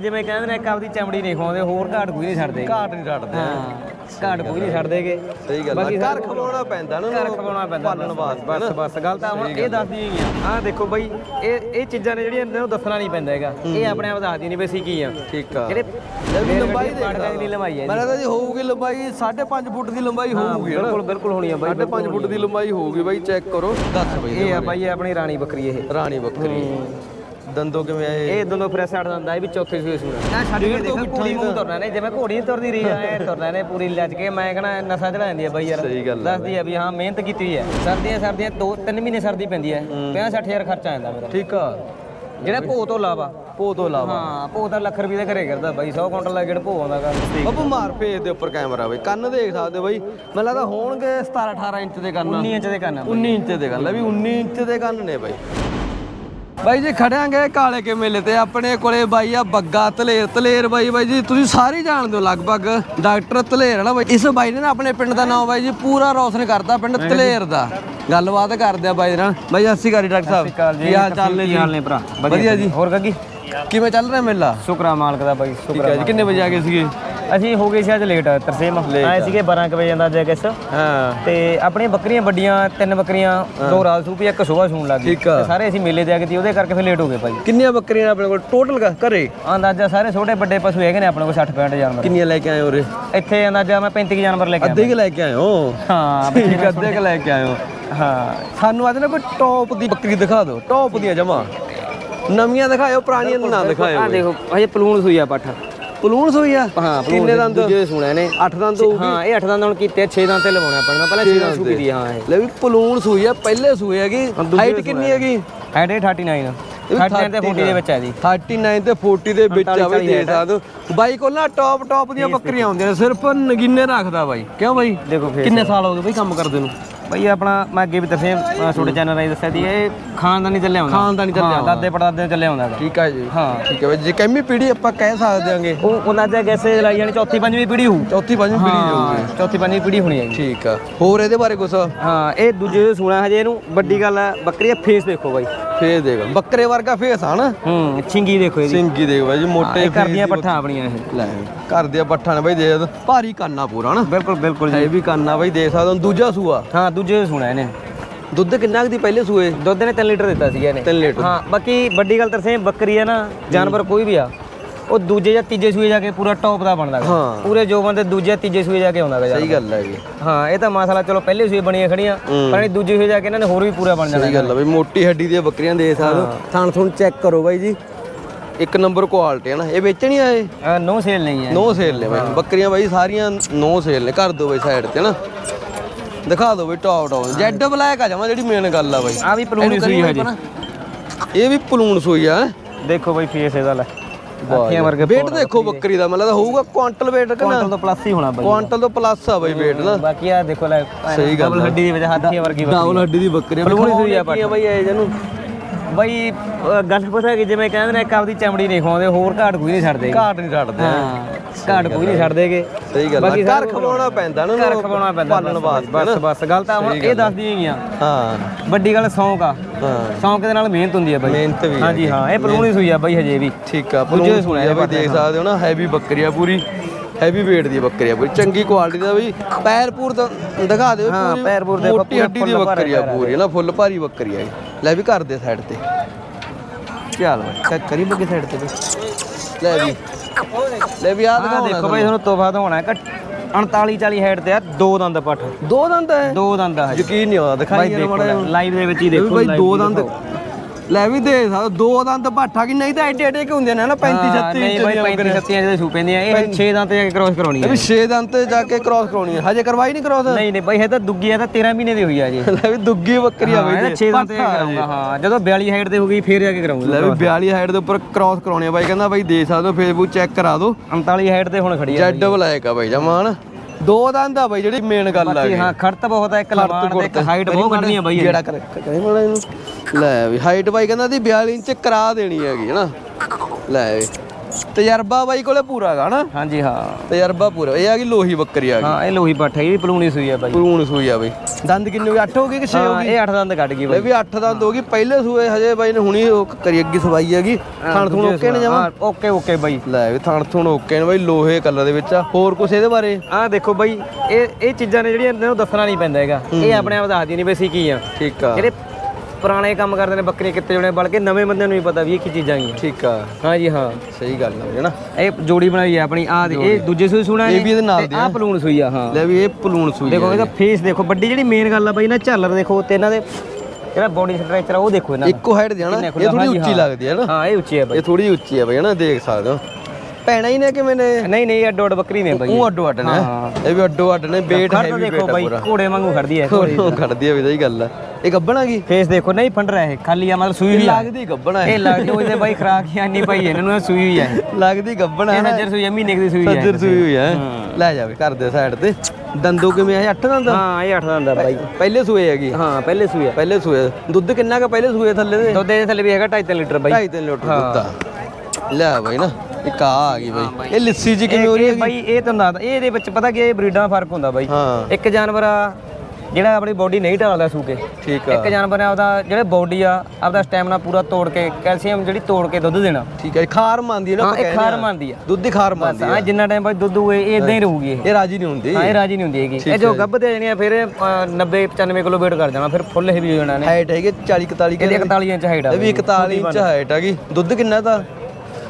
ਜਿਵੇਂ ਕਹਿੰਦੇ ਨੇ ਇੱਕ ਆਪਦੀ ਚਮੜੀ ਨਹੀਂ ਖਵਾਉਂਦੇ ਹੋਰ ਘਾਟ ਕੋਈ ਨਹੀਂ ਛੱਡਦੇ। ਘਾਟ ਨਹੀਂ ਛੱਡਦੇ। ਹਾਂ ਘਾਟ ਕੋਈ ਨਹੀਂ ਛੱਡਦੇਗੇ। ਸਹੀ ਗੱਲ ਆ ਘਰ ਖਵਾਉਣਾ ਪੈਂਦਾ ਨਾ ਘਰ ਖਵਾਉਣਾ ਪੈਂਦਾ ਪਾਲਣ ਵਾਸਤੇ ਬਸ ਬਸ ਗੱਲ ਤਾਂ ਹੁਣ ਇਹ ਦੱਸਦੀ ਹੀ ਆ। ਦੇਖੋ ਬਾਈ ਇਹ ਇਹ ਚੀਜ਼ਾਂ ਨੇ ਜਿਹੜੀਆਂ ਇਹਨਾਂ ਨੂੰ ਦੱਸਣਾ ਨਹੀਂ ਪੈਂਦਾ ਹੈਗਾ। ਇਹ ਆਪਣੇ ਆਪ ਦੱਸਦੀ ਨਹੀਂ ਵੀ ਅਸੀਂ ਕੀ ਆ। ਠੀਕ ਆ। ਜਿਹੜੇ ਲੰਬਾਈ ਦੇਖ ਪਾੜਕਾਂ ਦੀ ਲੰਬਾਈ ਹੈ ਮੈਂ ਲੱਗਦਾ ਜੀ ਹੋਊਗੀ ਲੰਬਾਈ 5.5 ਫੁੱਟ ਦੀ ਲੰਬਾਈ ਹੋਊਗੀ ਬਿਲਕੁਲ ਬਿਲਕੁਲ ਹੋਣੀ ਆ ਬਾਈ 5.5 ਫੁੱਟ ਦੀ ਲੰਬਾਈ ਹੋਊਗੀ ਬਾਈ ਚੈੱਕ ਕਰੋ ਦੱਸ ਬਈ ਇਹ ਆ ਬਾਈ ਆਪਣੀ ਰਾਣੀ ਬੱਕਰੀ ਇਹ। ਰਾਣੀ ਬੱਕਰੀ। ਦੰਦੋ ਕਿਵੇਂ ਆਏ? ਇਹ ਦੋਨੋਂ ਫਰੈਸ਼ ਛੱਡ ਦਿੰਦਾ ਇਹ ਵੀ ਚੌਥੇ ਸੂਏ ਸੂਣਾ ਨਾ ਛੱਡ ਕੇ ਦੇਖੋ ਕੁੜੀ ਨੂੰ ਤੁਰਨਾ ਨੇ ਜਿਵੇਂ ਘੋੜੀ ਤੁਰਦੀ ਰਹੀ ਆ ਐ ਤੁਰਨਾ ਨੇ ਪੂਰੀ ਲੱਜ ਕੇ ਮੈਂ ਕਹਣਾ ਨਸ਼ਾ ਚੜਾ ਜਾਂਦੀ ਆ ਬਾਈ ਯਾਰ। ਸਹੀ ਗੱਲ ਆ ਦੱਸਦੀ ਆ ਵੀ ਹਾਂ ਮਿਹਨਤ ਕੀਤੀ ਹੋਈ ਹੈ ਸਰਦੀਆਂ ਸਰਦੀਆਂ ਦੋ ਤਿੰਨ ਮਹੀਨੇ ਸਰਦੀ ਪੈਂਦੀ ਹੈ। 50 60000 ਖਰਚਾ ਆ ਜਾਂਦਾ ਮੇਰਾ। ਠੀਕ ਆ। ਜਿਹੜਾ ਭੋ ਤੋਂ ਇਲਾਵਾ। ਪੋ ਤੋਂ ਇਲਾਵਾ। ਹਾਂ ਭੋ ਤਾਂ ਲੱਖ ਰੁਪਏ ਦੇ ਘਰੇ ਕਰਦਾ ਬਾਈ 100 ਕੁਇੰਟਲ ਦਾ ਗੇੜ ਭੋ ਆਉਂਦਾ ਕਰ ਬੱਬੂ ਮਾਰ ਫੇਸ ਦੇ ਉੱਪਰ ਕੈਮਰਾ ਬਈ। ਕੰਨ ਦੇਖ ਸਕਦੇ ਹੋ ਬਈ। ਮੈਨੂੰ ਲੱਗਦਾ ਹੋਣਗੇ 17 18 ਇੰਚ ਦੇ ਕੰਨ। 19 ਇੰਚ ਦੇ ਕੰਨ ਆ ਬਾਈ। 19 ਇੰਚ ਦੇ ਕੰਨ ਲੈ ਵੀ 19 ਇੰਚ ਦੇ ਕੰਨ ਨੇ ਬਾਈ। ਬਾਈ ਜੀ ਖੜਿਆਂਗੇ ਕਾਲੇ ਕੇ ਮੇਲੇ ਤੇ। ਆਪਣੇ ਕੋਲੇ ਬਾਈ ਆ ਬੱਗਾ ਤਲੇਰ। ਤਲੇਰ ਬਾਈ ਬਾਈ ਜੀ ਤੁਸੀਂ ਸਾਰੇ ਜਾਣਦੇ ਹੋ ਲਗਭਗ। ਡਾਕਟਰ ਤਲੇਰ ਹੈ ਨਾ ਬਾਈ। ਇਸ ਬਾਈ ਨੇ ਨਾ ਆਪਣੇ ਪਿੰਡ ਦਾ ਨਾਮ ਬਾਈ ਜੀ ਪੂਰਾ ਰੌਸ਼ਨ ਕਰਤਾ ਪਿੰਡ ਤਲੇਰ ਦਾ। ਗੱਲਬਾਤ ਕਰਦੇ ਆ ਬਾਈ ਨਾਲ। ਬਾਈ ਸਤਿ ਸ਼੍ਰੀ ਅਕਾਲ ਜੀ ਡਾਕਟਰ ਸਾਹਿਬ। ਕੀ ਹਾਲ ਚਾਲ ਨੇ ਕੀ ਹਾਲ ਨੇ ਭਰਾ? ਵਧੀਆ ਜੀ। ਹੋਰ ਗੱਗੀ? ਕਿਵੇਂ ਚੱਲ ਰਿਹਾ ਮੇਲਾ? ਸ਼ੁਕਰਾ ਮਾਲਕ ਦਾ ਬਾਈ ਠੀਕ ਸ਼ੁਕਰਾ ਹੈ ਜੀ। ਕਿੰਨੇ ਵਜੇ ਆ ਗਏ ਸੀਗੇ? ਅਸੀਂ ਹੋ ਗਏ ਸੀ ਅੱਜ ਲੇਟ ਤਰਸੇਮ ਆਏ ਸੀਗੇ 12 ਕੁ ਵਜੇ ਜਾਂਦਾ ਜੈਕਸ ਹਾਂ। ਤੇ ਆਪਣੀਆਂ ਬੱਕਰੀਆਂ ਵੱਡੀਆਂ ਤਿੰਨ ਬੱਕਰੀਆਂ ਦੋ ਰਾਤ ਸੂਪੀ ਇੱਕ ਸੁਬਾਹ ਸੂਣ ਲੱਗ ਗਈ। ਠੀਕ ਆ। ਤੇ ਸਾਰੇ ਅਸੀਂ ਮੇਲੇ ਤੇ ਆ ਗਏ ਸੀ ਉਹਦੇ ਕਰਕੇ ਫਿਰ ਲੇਟ ਹੋ ਗਏ ਭਾਈ। ਕਿੰਨੀਆਂ ਬੱਕਰੀਆਂ ਆਪਣੇ ਕੋਲ? ਟੋਟਲ ਘਰੇ? ਅੰਦਾਜ਼ਾ ਸਾਰੇ ਛੋਟੇ ਵੱਡੇ ਪਸ਼ੂ ਹੈਗੇ ਨੇ ਆਪਣੇ ਕੋਲ 60 65 ਜਾਨਵਰ। ਕਿੰਨੀਆਂ ਲੈ ਕੇ ਆਏ ਹੋ ਰੇ ਇੱਥੇ ਅੰਦਾਜ਼ਾ ਮੈਂ 35 ਜਾਨਵਰ ਲੈ ਕੇ ਅੱਧੇ ਕਿ ਲੈ ਕੇ ਆਏ ਹੋ? ਆਇਆ ਹਾਂ ਠੀਕ ਆ, ਅੱਧੇ ਕਿ ਲੈ ਕੇ ਆਏ ਹੋ। ਹਾਂ। ਸਾਨੂੰ ਅੱਜ ਨਾ ਕੋਈ ਟੌਪ ਦੀ ਬੱਕਰੀ ਦਿਖਾ ਦਿਓ। ਟੌਪ ਦੀਆਂ ਜਮਾ। ਨਵੀਆਂ ਦਿਖਾਇਓ ਪੁਰਾਣੀਆਂ ਨਾ ਦਿਖਾਇਓ ਆ ਦੇਖੋ ਹਜੇ ਪਲੂਣ ਸੂਈ ਆ ਪੱਠ। ਪਲੂਣ ਸੋਈ ਆ? ਹਾਂ ਕਿੰਨੇ ਦੰਦ? ਦੂਜੇ ਸੁਣਿਆ ਨੇ। 8 ਦੰਦ ਹੋਊਗੀ? ਹਾਂ ਇਹ 8 ਦੰਦ ਹੁਣ ਕੀਤੇ 6 ਦੰਦ ਤੇ ਲਵਾਉਣਾ ਪੈਣਾ ਪਹਿਲਾਂ 6 ਦੰਦ ਸੂਈ ਦੀ ਹਾਂ ਇਹ। ਲੈ ਵੀ ਪਲੂਣ ਸੂਈ ਆ ਪਹਿਲੇ ਸੂਈ ਹੈਗੀ। ਹਾਈਟ ਕਿੰਨੀ ਹੈਗੀ? ਹੈਡ 39 39 ਤੇ 40 ਦੇ ਵਿੱਚ ਆ ਜੀ। 39 ਤੇ 40 ਦੇ ਵਿੱਚ ਆ ਬਈ ਦੇ ਸਕਦੇ ਹੋ। ਬਾਈ ਕੋਲ ਨਾ ਟੌਪ ਟੌਪ ਦੀਆਂ ਬੱਕਰੀਆਂ ਆਉਂਦੀਆਂ ਨੇ ਸਿਰਫ ਨਗੀਨੇ ਰੱਖਦਾ ਬਾਈ। ਕਿਉਂ ਬਾਈ? ਦੇਖੋ ਫੇਰ ਕਿੰਨੇ ਸਾਲ ਹੋ ਗਏ ਬਈ ਕੰਮ ਕਰਦੇ ਨੂੰ? ਬਈ ਆਪਣਾ ਮੈਂ ਅੱਗੇ ਵੀ ਦੱਸਿਆ ਛੋਟੇ ਚੈਨਲ ਰਾਹੀਂ ਦੱਸਿਆ ਸੀ ਇਹ ਖਾਨਦਾਨੀ ਚੱਲਿਆ ਹੁੰਦਾ ਖਾਨਦਾਨੀ ਚੱਲਿਆ ਹਾਂ, ਦਾਦੇ ਪੜਦਾਦੇ ਚੱਲਿਆ ਹੁੰਦਾ ਹੈਗਾ। ਠੀਕ ਆ ਜੀ। ਹਾਂ। ਠੀਕ ਹੈ ਬਈ ਜੇ ਕੈਮੀ ਪੀੜੀ ਆਪਾਂ ਕਹਿ ਸਕਦੇ ਆਂਗੇ। ਉਹ ਉਹਨਾਂ ਦਾ ਗੈਸੇ ਲਾਈ ਜਾਣੀ ਚੌਥੀ ਪੰਜਵੀਂ ਪੀੜ੍ਹੀ ਹੋਊ। ਚੌਥੀ ਪੰਜਵੀਂ ਪੀੜੀ ਜਾਊਗੀ ਹਾਂ ਚੌਥੀ ਪੰਜਵੀਂ ਪੀੜ੍ਹੀ ਹੋਣੀ ਹੈਗੀ। ਠੀਕ ਆ। ਹੋਰ ਇਹਦੇ ਬਾਰੇ ਕੁਛ? ਹਾਂ ਇਹ ਦੂਜੇ ਸੁਣਾ ਹਜੇ ਇਹਨੂੰ। ਵੱਡੀ ਗੱਲ ਹੈ ਬੱਕਰੀ ਦਾ ਫੇਸ ਦੇਖੋ ਬਾਈ। ਫੇਰ ਦੇਖ ਬੱਕਰੇ ਵਰਗਾ ਫੇਸ ਆ ਨਾ। ਹੂੰ ਛਿੰਗੀ ਦੇਖੋ ਇਹਦੀ। ਸਿੰਗੀ ਦੇਖ ਬਾਈ ਜੀ ਮੋਟੇ ਇਹ ਕਰਦੀਆਂ ਪੱਠਾਂ ਆਪਣੀਆਂ ਇਹ। ਲੈ ਘਰ ਦੀਆਂ ਪੱਠਾਂ ਨੇ ਬਾਈ ਦੇਖ ਭਾਰੀ ਕੰਨਾ ਪੂਰਾ ਨਾ। ਬਿਲਕੁਲ ਬਿਲਕੁਲ ਇਹ ਵੀ ਕੰਨਾ ਬਾਈ ਦੇਖ ਸਕਦੇ ਹੋ ਦੂਜਾ ਸੂਆ। ਹਾਂ ਦੂਜੇ ਸੁਣਾ ਇਹਨੇ। ਦੁੱਧ ਕਿੰਨਾ ਕੁ ਦੀ ਪਹਿਲੇ ਸੂਏ? ਦੁੱਧ ਨੇ 3 ਲੀਟਰ ਦਿੱਤਾ ਸੀਗਾ ਇਹਨੇ। 3 ਲੀਟਰ। ਹਾਂ ਬਾਕੀ ਵੱਡੀ ਗੱਲ ਤਰਸੇ ਬੱਕਰੀ ਹੈ ਨਾ ਜਾਨਵਰ ਕੋਈ ਵੀ ਆ। ਉਹ ਦੂਜੇ ਜਾਂ ਤੀਜੇ ਸੂਏ ਜਾ ਕੇ ਪੂਰਾ ਟੌਪ ਦਾ ਬਣਦਾ ਗਾ। ਹਾਂ। ਪੂਰੇ ਜੋ ਬੰਦੇ ਦੂਜੇ ਤੀਜੇ ਸੂਏ ਜਾ ਕੇ ਆਉਂਦਾ ਗਾ ਸਹੀ ਗੱਲ ਹੈ ਜੀ। ਹਾਂ ਇਹ ਤਾਂ ਮਸਲਾ ਚਲੋ ਪਹਿਲੇ ਸੂਏ ਬਣੀਆਂ ਖੜੀਆਂ ਪਰ ਇਹ ਦੂਜੇ ਸੂਏ ਜਾ ਕੇ ਇਹਨਾਂ ਨੇ ਹੋਰ ਵੀ ਪੂਰਾ ਬਣ ਜਾਣਾ ਸਹੀ ਗੱਲ ਹੈ ਬਾਈ ਮੋਟੀ ਹੱਡੀ ਦੀਆਂ ਬੱਕਰੀਆਂ ਦੇਖ ਸਕਦੇ ਹੋ। ਥਣ ਥਣ ਚੈੱਕ ਕਰੋ ਬਾਈ ਜੀ। ਇੱਕ ਨੰਬਰ ਕੁਆਲਿਟੀ ਹੈ ਨਾ ਇਹ ਵੇਚਣੀ ਆ ਇਹ? ਨੋ ਸੇਲ ਨਹੀਂ ਹੈ। ਨੋ ਸੇਲ ਨੇ ਬਾਈ। ਬੱਕਰੀਆਂ ਬਾਈ ਸਾਰੀਆਂ ਨੋ ਸੇਲ ਨੇ। ਕਰ ਦੋ ਬਾਈ ਸਾਈਡ ਤੇ ਨਾ। ਦਿਖਾ ਦਿਓ ਬਾਈ ਟੌਪ ਟੌਪ ਜੈਡ ਬਲੈਕ ਆ ਜਾਵਾਂ ਜਿਹੜੀ ਮੇਨ ਗੱਲ ਆ ਬਾਈ। ਆ ਵੀ ਪਲੂਣੀ ਸੂਈ ਹਜੇ ਇਹ ਵੀ ਪਲੂਣ ਸੂਈ ਆ। ਦੇਖੋ ਬਈ ਫੇਸ ਇਹਦਾ ਲੈ। ਅੱਖੀਆਂ ਵਰਗੇ weight ਦੇਖੋ ਬੱਕਰੀ ਦਾ ਮਤਲਬ ਹੋਊਗਾ ਕੁਆਂਟਲ weight ਕਿ ਨਾ? ਕੁਆਂਟਲ ਤੋਂ ਪਲੱਸ ਹੀ ਹੋਣਾ ਬਈ। ਕੁਆਂਟਲ ਤੋਂ ਪਲੱਸ ਆ ਬਾਈ weight ਨਾ। ਬਾਕੀ ਆ ਦੇਖੋ ਲੈ ਸਹੀ ਗੱਲ ਡਬਲ ਹੱਡੀ ਦੀ ਵਜ੍ਹਾ ਹਾਥੀਆਂ ਵਰਗੀ ਡਾਊਨ ਹੱਡੀ ਦੀ ਬੱਕਰੀ ਸੂਈ ਆ ਬਾਈ ਬਾਈ ਇਹ ਜਨੂੰ ਬਈ ਅ, ਗੱਲ ਪਤਾ ਕਿ ਜਿਵੇਂ ਕਹਿੰਦੇ ਨੇ ਇੱਕ ਆਪਦੀ ਚਮੜੀ ਨਹੀਂ ਖਵਾਉਂਦੇ ਹੋਰ ਘਾਟ ਕੋਈ ਨਹੀਂ ਛੱਡਦੇ। ਘਾਟ ਨਹੀਂ ਛੱਡਦੇ। ਹਾਂ ਘਾਟ ਕੋਈ ਨਹੀਂ ਛੱਡਦੇ ਸਹੀ ਗੱਲ ਆ। ਘਰ ਖਵਾਉਣਾ ਪੈਂਦਾ ਨਾ ਘਰ ਖਵਾਉਣਾ ਪੈਂਦਾ ਪਾਲਣ ਵਾਸਤੇ ਬਸ ਬਸ ਗੱਲ ਤਾਂ ਹੁਣ ਇਹ ਦੱਸਦੀ ਹੈਗੀਆਂ। ਹਾਂ। ਵੱਡੀ ਗੱਲ ਸੌਂਕ ਆ। ਹਾਂ। ਸੌਂਕ ਦੇ ਨਾਲ ਮਿਹਨਤ ਹੁੰਦੀ ਹੈ ਬਾਈ। ਮਿਹਨਤ ਵੀ ਹਾਂਜੀ ਹਾਂ ਇਹ ਪਲੂਣੀ ਸੂਈ ਆ ਬਾਈ ਹਜੇ ਵੀ। ਠੀਕ ਆ ਦੂਜੇ ਸੁਣਿਆ ਸੁਣਿਆ ਬਾਈ ਦੇਖ ਸਕਦੇ ਹੋ ਨਾ ਹੈਵੀ ਬੱਕਰੀ ਆ ਪੂਰੀ। ਹੈਵੀ weight ਦੀ ਬੱਕਰੀ ਆ ਪੂਰੀ। ਚੰਗੀ ਕੁਆਲਿਟੀ ਦਾ ਵੀ। ਪੈਰ ਪੂਰ ਤਾਂ ਦਿਖਾ ਦਿਓ ਹਾਂ, ਪੂਰੀ। ਪੈਰ ਪੂਰ ਦੇਖੋ, ਮੋਟੀ ਹੱਡੀ ਦੀ ਬੱਕਰੀ ਆ ਭਾਰਾ ਪੂਰੀ ਨਾ? ਫੁੱਲ ਭਾਰੀ ਬੱਕਰੀ ਆ ਇਹ। ਲੈ ਵੀ ਘਰ ਦੇ ਸਾਈਡ ਤੇ। ਚੱਲ ਚੈੱਕ ਕਰੀ ਬੱਗੇ ਸਾਈਡ ਤੇ ਵੀ। ਲੈ ਵੀ। ਲੈ ਵੀ ਆ ਆਹ ਦੇਖੋ ਬਾਈ ਤੁਹਾਨੂੰ। ਤੋਹਫਾ ਦਵਾਉਣਾ ਹੈ। 39 40 ਹਾਈਟ ਤੇ ਆ ਦੋ ਦੰਦ ਪੱਠ। ਦੋ ਦੰਦ ਹੈ? ਦੋ ਦੰਦ ਆ ਹਜੇ। ਯਕੀਨ ਨਹੀਂ ਆਉਂਦਾ ਦਿਖਾਈ ਬਾਈ ਯਾਰ ਦੇਖੋ ਮਾੜਾ ਜਿਹਾ। ਲਾਈਵ ਦੇ ਵਿੱਚ ਹੀ ਦੇਖੋ ਬਾਈ live ਦੋ ਹੀ ਦੰਦ। ਲੈ ਵੀ ਦੇ ਸਕਦੇ ਦੋ ਦੰਦ ਭਾਠਾ ਕਿ ਨਹੀਂ ਤਾਂ ਐਡੇ ਐਡੇ ਕਿ ਹੁੰਦੇ ਨੇ ਨਾ 35 ਹਾਂ, 36 ਨਹੀਂ ਬਾਈ ਦੀਆਂ 35 ਬੱਕਰੀਆਂ। 36 ਇੰਚ ਦੇ ਸੂ ਪੈਂਦੀਆਂ ਇਹ 6 ਦੰਦ ਤੇ ਜਾ ਕੇ ਕ੍ਰੋਸ ਕਰਾਉਣੀ ਹੈ ਵੀ 6 ਦੰਦ ਤੇ ਜਾ ਕੇ ਕ੍ਰਾਸ ਕਰਾਉਣੀ ਹੈ। ਹਜੇ ਕਰਵਾਈ ਨਹੀਂ ਕ੍ਰਾਸ ਨਹੀਂ ਨਹੀਂ ਬਾਈ ਇਹ ਤਾਂ ਦੁੱਗੀ ਆ ਤਾਂ 13 ਮਹੀਨੇ ਦੀ ਹੋਈ ਆ ਜੀ ਲੈ ਵੀ ਦੁੱਗੀ ਬੱਕਰੀ ਆ ਬਈ ਇਹਦਾ 6 ਦੰਦ ਤੇ ਕਰਾਉਂਗਾ ਹਾਂ ਜਦੋਂ 42 ਹਾਈਟ ਤੇ ਹੋ ਗਈ ਫੇਰ ਜਾ ਕੇ ਕਰਾਉਂਗਾ ਲੈ ਵੀ 42 ਹਾਈਟ ਦੇ ਉੱਪਰ ਕ੍ਰਾਸ ਕਰਾਉਣੀ ਆ ਬਾਈ ਕਹਿੰਦਾ ਬਾਈ ਦੇ ਸਕਦੇ ਹੋ ਫੇਸਬੁੱਕ ਚੈੱਕ ਕਰਾ ਦਿਓ 39 ਹਾਈਟ ਤੇ ਹੁਣ ਖੜੀ ਆ ਜੈਡ ਬਲੈਕ ਆ ਬਾਈ ਜਮਾਨ। ਦੋ ਦੰਦ ਆ ਬਾਈ ਜਿਹੜੀ ਮੇਨ ਗੱਲ ਆ ਬਾਕੀ ਹਾਂ ਖੜਤ ਬਹੁਤ ਹੈ ਇੱਕ ਲਮਾਨ ਤੇ ਇੱਕ ਹਾਈਟ ਬਹੁਤ ਕੱਢਣੀ ਆ ਬਾਈ। ਜਿਹੜਾ ਕਰ ਕਰੇ ਮਾੜਾ ਇਹਨੂੰ ਲੈ ਵੀ ਹਾਈਟ ਬਾਈ ਕਹਿੰਦਾ ਦੀ 42 ਇੰਚ ਕਰਾ ਦੇਣੀ ਹੈਗੀ ਹਨਾ? ਲੈ ਵੀ। ਤਜਰਬਾ ਬਾਈ ਕੋਲੇ ਪੂਰਾ ਗਾ ਨਾ ਹਾਂਜੀ ਹਾਂ। ਤਜਰਬਾ ਪੂਰਾ। ਇਹ ਆ ਗਈ ਲੋਹੀ ਬੱਕਰੀ ਆ ਗਈ। ਹਾਂ ਇਹ ਲੋਹੀ ਪੱਠ ਇਹ ਪਲੂਣੀ ਸੂਈ ਆ ਬਾਈ। ਪਰੂਣ ਸੂਈ ਆ ਬਈ। ਦੰਦ ਕਿੰਨੇ ਹੋ ਗਏ? 8 ਹੋ ਗਏ ਕਿ 6 ਹੋ ਗਏ? ਇਹ 8 ਦੰਦ ਕੱਢ ਗਈ ਇਹ ਬਾਈ। ਵੀ 8 ਦੰਦ ਹੋ ਗਈ। ਪਹਿਲੇ ਸੂਏ ਹਜੇ ਬਾਈ ਨੇ ਹੁਣੀ ਉਹ ਕਰੀ ਅੱਗੀ ਸਵਾਈ ਹੈਗੀ। ਥਣ ਥੂਣ ਓਕੇ ਨੇ ਜਮਾ? ਓਕੇ ਓਕੇ ਬਾਈ। ਲੈ ਵੀ ਥਣ ਥੂਣ ਓਕੇ ਨੇ ਬਾਈ ਲੋਹੇ ਕਲਰ ਦੇ ਵਿੱਚ ਆ। ਹੋਰ ਕੁਛ ਇਹਦੇ ਬਾਰੇ? ਆਹ ਦੇਖੋ ਬਾਈ ਇਹ ਇਹ ਚੀਜ਼ਾਂ ਨੇ ਜਿਹੜੀਆਂ ਇਹਨਾਂ ਨੂੰ ਦੱਸਣਾ ਨਹੀਂ ਪੈਂਦਾ ਹੈਗਾ। ਇਹ ਆਪਣੇ ਆਪ ਦੱਸਦੀ ਨਹੀਂ ਵੀ ਅਸੀਂ ਕੀ ਆ। ਠੀਕ ਆ। ਜਿਹੜੇ ਪੁਰਾਣੇ ਕੰਮ ਕਰਦੇ ਨੇ ਬੱਕਰੀਆਂ ਕਿੱਤੇ ਜੁੜੇ ਬਲਕਿ ਨਵੇਂ ਬੰਦਿਆਂ ਨੂੰ ਵੀ ਪਤਾ ਵੀ ਇਹ ਕੀ ਚੀਜ਼ਾਂ ਹੈਗੀਆਂ। ਠੀਕ ਆ। ਹਾਂਜੀ ਹਾਂ। ਸਹੀ ਗੱਲ ਹੈ ਨਾ। ਇਹ ਜੋੜੀ ਬਣਾਈ ਹੈ ਆਪਣੀ ਆ ਇਹ ਦੂਜੇ ਸੂਈ ਸੁਣਾ ਇਹ ਵੀ ਇਹਦੇ ਨਾਲ ਦੀ ਆ। ਪਲੂਣ ਸੂਈ ਆ ਹਾਂ। ਲੈ ਵੀ ਇਹ ਪਲੂਣ ਸੂਈ ਦੇਖੋ ਇਹਦਾ ਫੇਸ ਦੇਖੋ ਵੱਡੀ ਜਿਹੜੀ ਮੇਨ ਗੱਲ ਆ ਬਾਈ ਨਾ ਝਾਲਰ ਦੇਖੋ ਤੇ ਇਹਨਾਂ ਦੇ ਜਿਹੜਾ ਬੋਡੀ ਸਟਰਕਚਰ ਆ ਉਹ ਦੇਖੋ ਇਹਨਾਂ ਦਾ। ਇੱਕੋ ਹਾਈਟ ਦੀ ਹੈ ਨਾ ਕਿੰਨੇ ਇਹ ਥੋੜੀ ਉੱਚੀ ਹਾਂ। ਲੱਗਦੀ ਹੈ ਨਾ। ਹਾਂ ਇਹ ਉੱਚੀ ਹੈ ਬਾਈ। ਇਹ ਥੋੜੀ ਉੱਚੀ ਹੈ ਬਈ ਹੈ ਨਾ ਦੇਖ ਸਕਦੇ ਹੋ। ਭੈਣਾ ਹੀ ਨੇ ਕਿਵੇਂ ਨੇ? ਨਹੀਂ ਨਹੀਂ ਇਹ ਡੋਡ ਬੱਕਰੀ ਨੇ ਬਾਈ। ਉਹ ਅੱਡੋ ਅੱਡ ਨੇ। ਹਾਂ। ਇਹ ਵੀ ਅੱਡੋ ਅੱਡ ਨੇ ਬੇਟ ਹੈ ਖੜ ਤਾਂ ਵੀ ਦੇਖੋ ਬਾਈ ਘੋੜੇ ਵਾਂਗੂ ਖੜਦੀ ਹੈ ਖੜਦੀ ਹੈ ਵੀ ਸਹੀ ਗੱਲ ਆ। ਇਹ ਗੱਬਣ ਆ ਗਈ? ਫੇਸ ਦੇਖੋ ਨਹੀਂ ਫੰਡ ਰਿਹਾ ਇਹ ਖਾਲੀ ਆ ਮਤਲਬ ਸੂਈ ਆ। ਲੱਗਦੀ ਗੱਬਣ ਆ ਇਹ। ਲੱਗਦੀ ਉਹਦੇ ਬਾਈ ਖਰਾਕ ਹੀ ਨਹੀਂ ਪਾਈ ਇਹਨਾਂ ਨੂੰ ਇਹ ਸੂਈ ਹੋਈ ਆ ਇਹ। ਲੱਗਦੀ ਗੱਬਣ ਆ ਇਹ ਨਾ। ਨਜ਼ਰ ਸੂਈ ਆ, ਮਹੀਨੇ ਕੁ ਦੀ ਸੂਈ ਆ ਸੱਜਰ ਸੂਈ ਹੋਈ ਹੈ। ਲੈ ਜਾਵੇ ਘਰ ਦੇ ਸਾਈਡ ਤੇ। ਦੰਦੋ ਕਿਵੇਂ ਆ? ਅੱਠ ਦੰਦ ਹਾਂ ਇਹ 8 ਦਾ ਹੁੰਦਾ ਬਾਈ। ਪਹਿਲੇ ਸੂਏ ਹੈਗੀ। ਹਾਂ ਪਹਿਲੇ ਸੂਈ ਆ। ਪਹਿਲੇ ਸੂਏ। ਦੁੱਧ ਕਿੰਨਾ ਕਾ ਪਹਿਲੇ ਸੂਏ ਥੱਲੇ ਦੇ? ਦੁੱਧ ਦੇ ਥੱਲੇ ਵੀ ਹੈਗਾ 2.5 ਲੀਟਰ ਬਾਈ। 2.5 ਲੀਟਰ ਦੁੱਧ ਆ। ਲੈ ਬਾਈ ਨਾ ਇੱਕ ਆ ਆ ਗਈ ਬਾਈ। ਇਹ ਲੱਸੀ ਜੀ ਕਿਵੇਂ ਹੋ ਰਹੀ ਇਹ ਹੈ ਬਾਈ ਇਹ ਤੁਹਾਨੂੰ ਦੱਸਦਾ ਇਹ ਇਹਦੇ ਵਿੱਚ ਪਤਾ ਕੀ ਇਹ ਬਰੀਡਾਂ ਦਾ ਫ਼ਰਕ ਹੁੰਦਾ ਬਾਈ। ਹਾਂ। ਇੱਕ ਜਾਨਵਰ ਆ ਜਿਹੜਾ ਆਪਣੀ ਬੋਡੀ ਨਹੀਂ ਢਾਲਦਾ ਸੂਕੇ। ਠੀਕ ਆ। ਇੱਕ ਜਾਨਵਰ ਆ ਉਹਦਾ ਜਿਹੜੇ ਬੋਡੀ ਆ ਆਪਦਾ ਸਟੈਮਿਨਾ ਪੂਰਾ ਤੋੜ ਕੇ ਕੈਲਸ਼ੀਅਮ ਜਿਹੜੀ ਤੋੜ ਕੇ ਦੁੱਧ ਦੇਣਾ। ਠੀਕ ਹੈ ਖਾਰ ਮੰਨਦੀ ਹੈ ਨਾ ਹਾਂ ਇਹ ਖਾਰ ਆ। ਮੰਨਦੀ ਆ। ਦੁੱਧ ਦੀ ਖਾਰ ਮੰਨਦੀ ਹਾਂ ਜਿੰਨਾ ਟਾਈਮ ਬਾਈ ਦੁੱਧ ਹੋਏ ਇਹ ਇਦਾਂ ਹੀ ਰਹੂਗੀ ਇਹ। ਇਹ ਰਾਜੀ ਨਹੀਂ ਹੁੰਦੀ। ਹਾਂ ਇਹ ਰਾਜੀ ਨਹੀਂ ਹੁੰਦੀ ਹੈਗੀ। ਇਹ ਜੋ ਗੱਭ ਤੇ ਜਾਣੀ ਆ ਫਿਰ ਇਹ, ਅ, 90 95 ਕਿਲੋ weight ਕਰ ਜਾਣਾ ਫਿਰ ਫੁੱਲ ਹੈਵੀ ਹੋ ਜਾਣਾ ਨੇ। ਹਾਈਟ ਹੈਗੀ 40 41 ਇਹਦੀ 41 ਇੰਚ ਹਾਈਟ ਆ ਇਹ ਵੀ 41 ਇੰਚ ਹਾਈਟ ਹੈਗੀ। ਦੁੱਧ ਕਿੰਨਾ ਦਾ?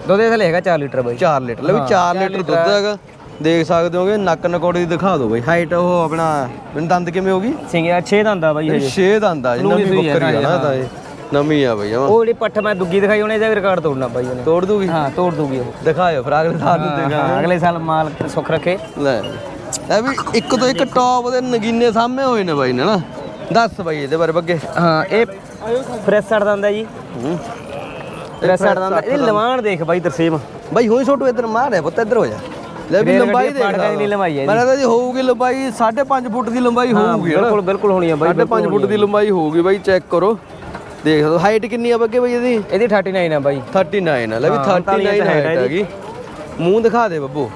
ਦੁੱਧ ਇਹਦਾ ਹੈਗਾ 4 ਲੀਟਰ ਬਾਈ। 4 ਲੀਟਰ। ਲੈ ਵੀ 4 ਲੀਟਰ ਦੁੱਧ ਹੈਗਾ। ਦੇਖ ਸਕਦੇ ਹੋਗੇ ਨੱਕ ਨਕੋੜੇ ਦਿਖਾ ਦਿਓ ਬਈ। ਹਾਈਟ ਉਹ ਆਪਣਾ ਮੈਨੂੰ ਦੰਦ ਕਿਵੇਂ ਹੋਗੀ ਸਿੰਘਿਆ 6 ਦਾ ਹੁੰਦਾ ਬਾਈ ਹਜੇ। 6 ਦੰਦ ਆ ਨਵੀਂ ਬੱਕਰੀ ਆ ਨਾ ਤਾਂ ਇਹ। ਨਵੀਂ ਆ ਬਈ। ਉਹ ਜਿਹੜੀ ਪੱਠ ਮੈਂ ਦੁੱਗੀ ਦਿਖਾਈ ਉਹਨੇ ਇਹਦਾ ਰਿਕਾਰਡ ਤੋੜਨਾ ਬਾਈ ਉਹਨੇ। ਤੋੜ ਦੂਗੀ? ਹਾਂ ਤੋੜ ਦੂਗੀ ਉਹ। ਦਿਖਾਇਓ ਫਿਰ ਅਗਲੇ ਸਾਲ ਨੂੰ ਦੇਖਾਂ ਹਾਂ ਅਗਲੇ ਸਾਲ ਮਾਲ ਸੁੱਖ ਰੱਖੇ। ਲੈ ਇਹ ਵੀ ਇੱਕ ਤੋਂ ਇੱਕ ਟੌਪ ਦੇ ਨਗੀਨੇ ਸਾਹਮਣੇ ਹੋਏ ਨੇ ਬਾਈ ਨੇ ਨਾ। ਦੱਸ ਬਾਈ ਇਹਦੇ ਬਾਰੇ ਬੱਗੇ। ਹਾਂ ਇਹ ਫਰੈਸ਼ ਛੱਡ ਦਿੰਦਾ ਜੀ। ਫਰੈਸ਼ ਛੱਡ ਦਿੰਦਾ ਇਹ ਲਵਾਣ ਦੇਖ ਬਾਈ ਤਰਸੇਮ। ਬਾਈ ਹੋਈ ਛੋਟੂ ਇੱਧਰ ਮਾਰ ਰਿਹਾ ਪੁੱਤ ਇੱਧਰ ਹੋ ਜਾ। ਲੈ ਵੀ ਲੰਬਾਈ ਦੇਖ ਕੇ ਨਹੀਂ ਲੰਬਾਈ ਹੈ ਮੈਂ ਕਹਿੰਦਾ ਜੀ ਹੋਊਗੀ ਲੰਬਾਈ 5.5 ਫੁੱਟ ਦੀ ਲੰਬਾਈ ਹੋਊਗੀ ਬਿਲਕੁਲ ਬਿਲਕੁਲ ਹੋਣੀ ਆ ਬਾਈ 5.5 ਫੁੱਟ ਦੀ ਲੰਬਾਈ ਹੋਊਗੀ ਬਾਈ ਚੈੱਕ ਕਰੋ। ਦੇਖ ਲਓ ਹਾਈਟ ਕਿੰਨੀ ਆ ਬੱਗੇ ਬਾਈ ਇਹਦੀ? ਇਹਦੀ 39 ਆ ਬਾਈ। 39 ਆ। ਲੈ ਵੀ ਹਾਂ, 39 39 ਹਾਈਟ ਹੈਗੀ ਮੂੰਹ ਦਿਖਾ ਦੇ ਬੱਬੂ।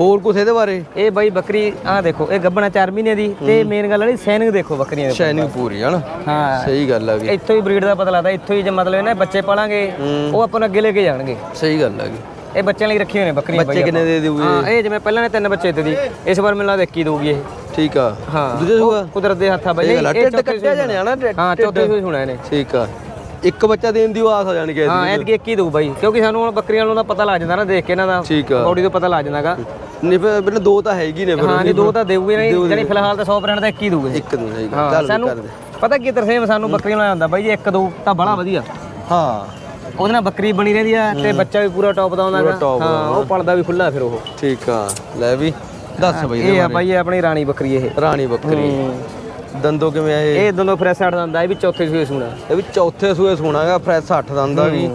ਹੋਰ ਕੁਛ ਇਹਦੇ ਬਾਰੇ? ਇਹ ਬਾਈ ਬੱਕਰੀ ਆਹ ਦੇਖੋ ਇਹ ਗੱਬਣਾ 4 ਮਹੀਨੇ ਦੀ ਤੇ ਮੇਨ ਗੱਲ ਵਾਲੀ ਸੈਨਿੰਗ ਦੇਖੋ ਬੱਕਰੀਆਂ ਦੇ ਸ਼ਾਈਨਿੰਗ ਪੂਰੀ ਹਨਾ? ਹਾਂ। ਸਹੀ ਗੱਲ ਆ ਵੀ ਇੱਥੋਂ ਹੀ ਬਰੀਡ ਦਾ ਪਤਾ ਲੱਗਦਾ ਇੱਥੋਂ ਹੀ ਜੇ ਮਤਲਬ ਇਹਨਾਂ ਬੱਚੇ ਪਾਲਾਂਗੇ ਉਹ ਆਪਾਂ ਨੂੰ ਅੱਗੇ ਲੈ ਕੇ ਜਾਣਗੇ। ਸਹੀ ਗੱਲ ਆ ਗਈ। ਇਹ ਬੱਚਿਆਂ ਲਈ ਰੱਖੇ ਹੋਏ ਨੇ ਬੱਕਰੀਆਂ ਬੱਚੇ ਕਿੰਨੇ ਦੇ ਦਿਓਗੇ ਹਾਂ ਇਹ? ਜਿਵੇਂ ਪਹਿਲਾਂ ਨੇ ਤਿੰਨ ਬੱਚੇ ਦਿੱਤੇ ਦੀ। ਇਸ ਵਾਰ ਮੈਨੂੰ ਲੱਗਦਾ ਇੱਕ ਹੀ ਦਊਗੀ ਇਹ। ਠੀਕ ਆ। ਹਾਂ। ਦੂਜੇ ਸੂਆ? ਕੁਦਰਤ ਦੇ ਹੱਥਾਂ ਬਾਈ। ਇਹ ਚੌਥੇ ਕੱਟਿਆ ਜਾਣੇ ਆ ਨਾ ਹਾਂ ਚੌਥੇ ਸੂਈ ਸੁਣਾ ਇਹਨੇ। ਠੀਕ ਆ। ਇੱਕ ਬੱਚਾ ਦੇਣ ਦੀ ਆਸ ਆ ਜਾਣੀ ਕਿ ਹਾਂ ਐਤਕੀ ਇੱਕ ਹੀ ਦਊ ਬਾਈ। ਕਿਉਂਕਿ ਸਾਨੂੰ ਹੁਣ ਬੱਕਰੀਆਂ ਨੂੰ ਦਾ ਪਤਾ ਲੱਗ ਜਾਂਦਾ ਨਾ ਦੇਖ ਕੇ ਇਹਨਾਂ ਦਾ ਬੋਡੀ ਤੋਂ ਪਤਾ ਲੱਗ ਜਾਂਦਾਗਾ। ਨਹੀਂ ਫਿਰ ਬਿਨ ਦੋ ਤਾਂ ਹੈਗੀ ਨੇ ਫਿਰ ਹਾਂ ਨਹੀਂ ਦੋ ਤਾਂ ਦੇਊਗੇ ਨਹੀਂ। ਜਾਨੀ ਫਿਲਹਾਲ ਤਾਂ 100% ਦਾ ਇੱਕ ਹੀ ਦਊਗੇ। ਇੱਕ ਹੈਗਾ ਹਾਂ ਚੱਲ ਸਾਨੂੰ ਪਤਾ ਕੀ ਤਰਸੇਮ ਸਾਨੂੰ ਬੱਕਰੀਆਂ ਨਾਲ ਆਉਂਦਾ ਬਾਈ ਜੇ ਇੱਕ ਦੋ ਤਾਂ ਬੜਾ ਵਧੀਆ। ਹਾਂ। ਉਹਦੇ ਨਾਲ ਬੱਕਰੀ ਬਣੀ ਰਹਿੰਦੀ ਆ ਤੇ ਬੱਚਾ ਵੀ ਪੂਰਾ ਟੌਪ ਦਾ ਆਉਂਦਾ top ਦਾ। ਹਾਂ ਉਹ ਪਲਦਾ ਵੀ ਖੁੱਲਾ ਫਿਰ ਉਹ। ਠੀਕ ਆ। ਲੈ ਵੀ ਦੱਸ ਬਈ ਇਹ ਆ ਬਾਈ ਇਹ ਆਪਣੀ ਰਾਣੀ ਬੱਕਰੀ ਇਹ। ਰਾਣੀ ਬੱਕਰੀ। ਦੰਦੋ ਕਿਵੇਂ ਆ ਇਹ? ਇਹ ਦੋਨੋਂ ਫਰੈਸ਼ ਹਟ ਦਿੰਦਾ ਇਹ ਵੀ ਚੌਥੇ ਸੂਏ ਸੂਣਾ। ਇਹ ਵੀ ਚੌਥੇ ਸੂਏ ਸੋਣਾਗਾ ਫਰੈਸ਼ 60 ਦੰਦ ਦਾ ਵੀ।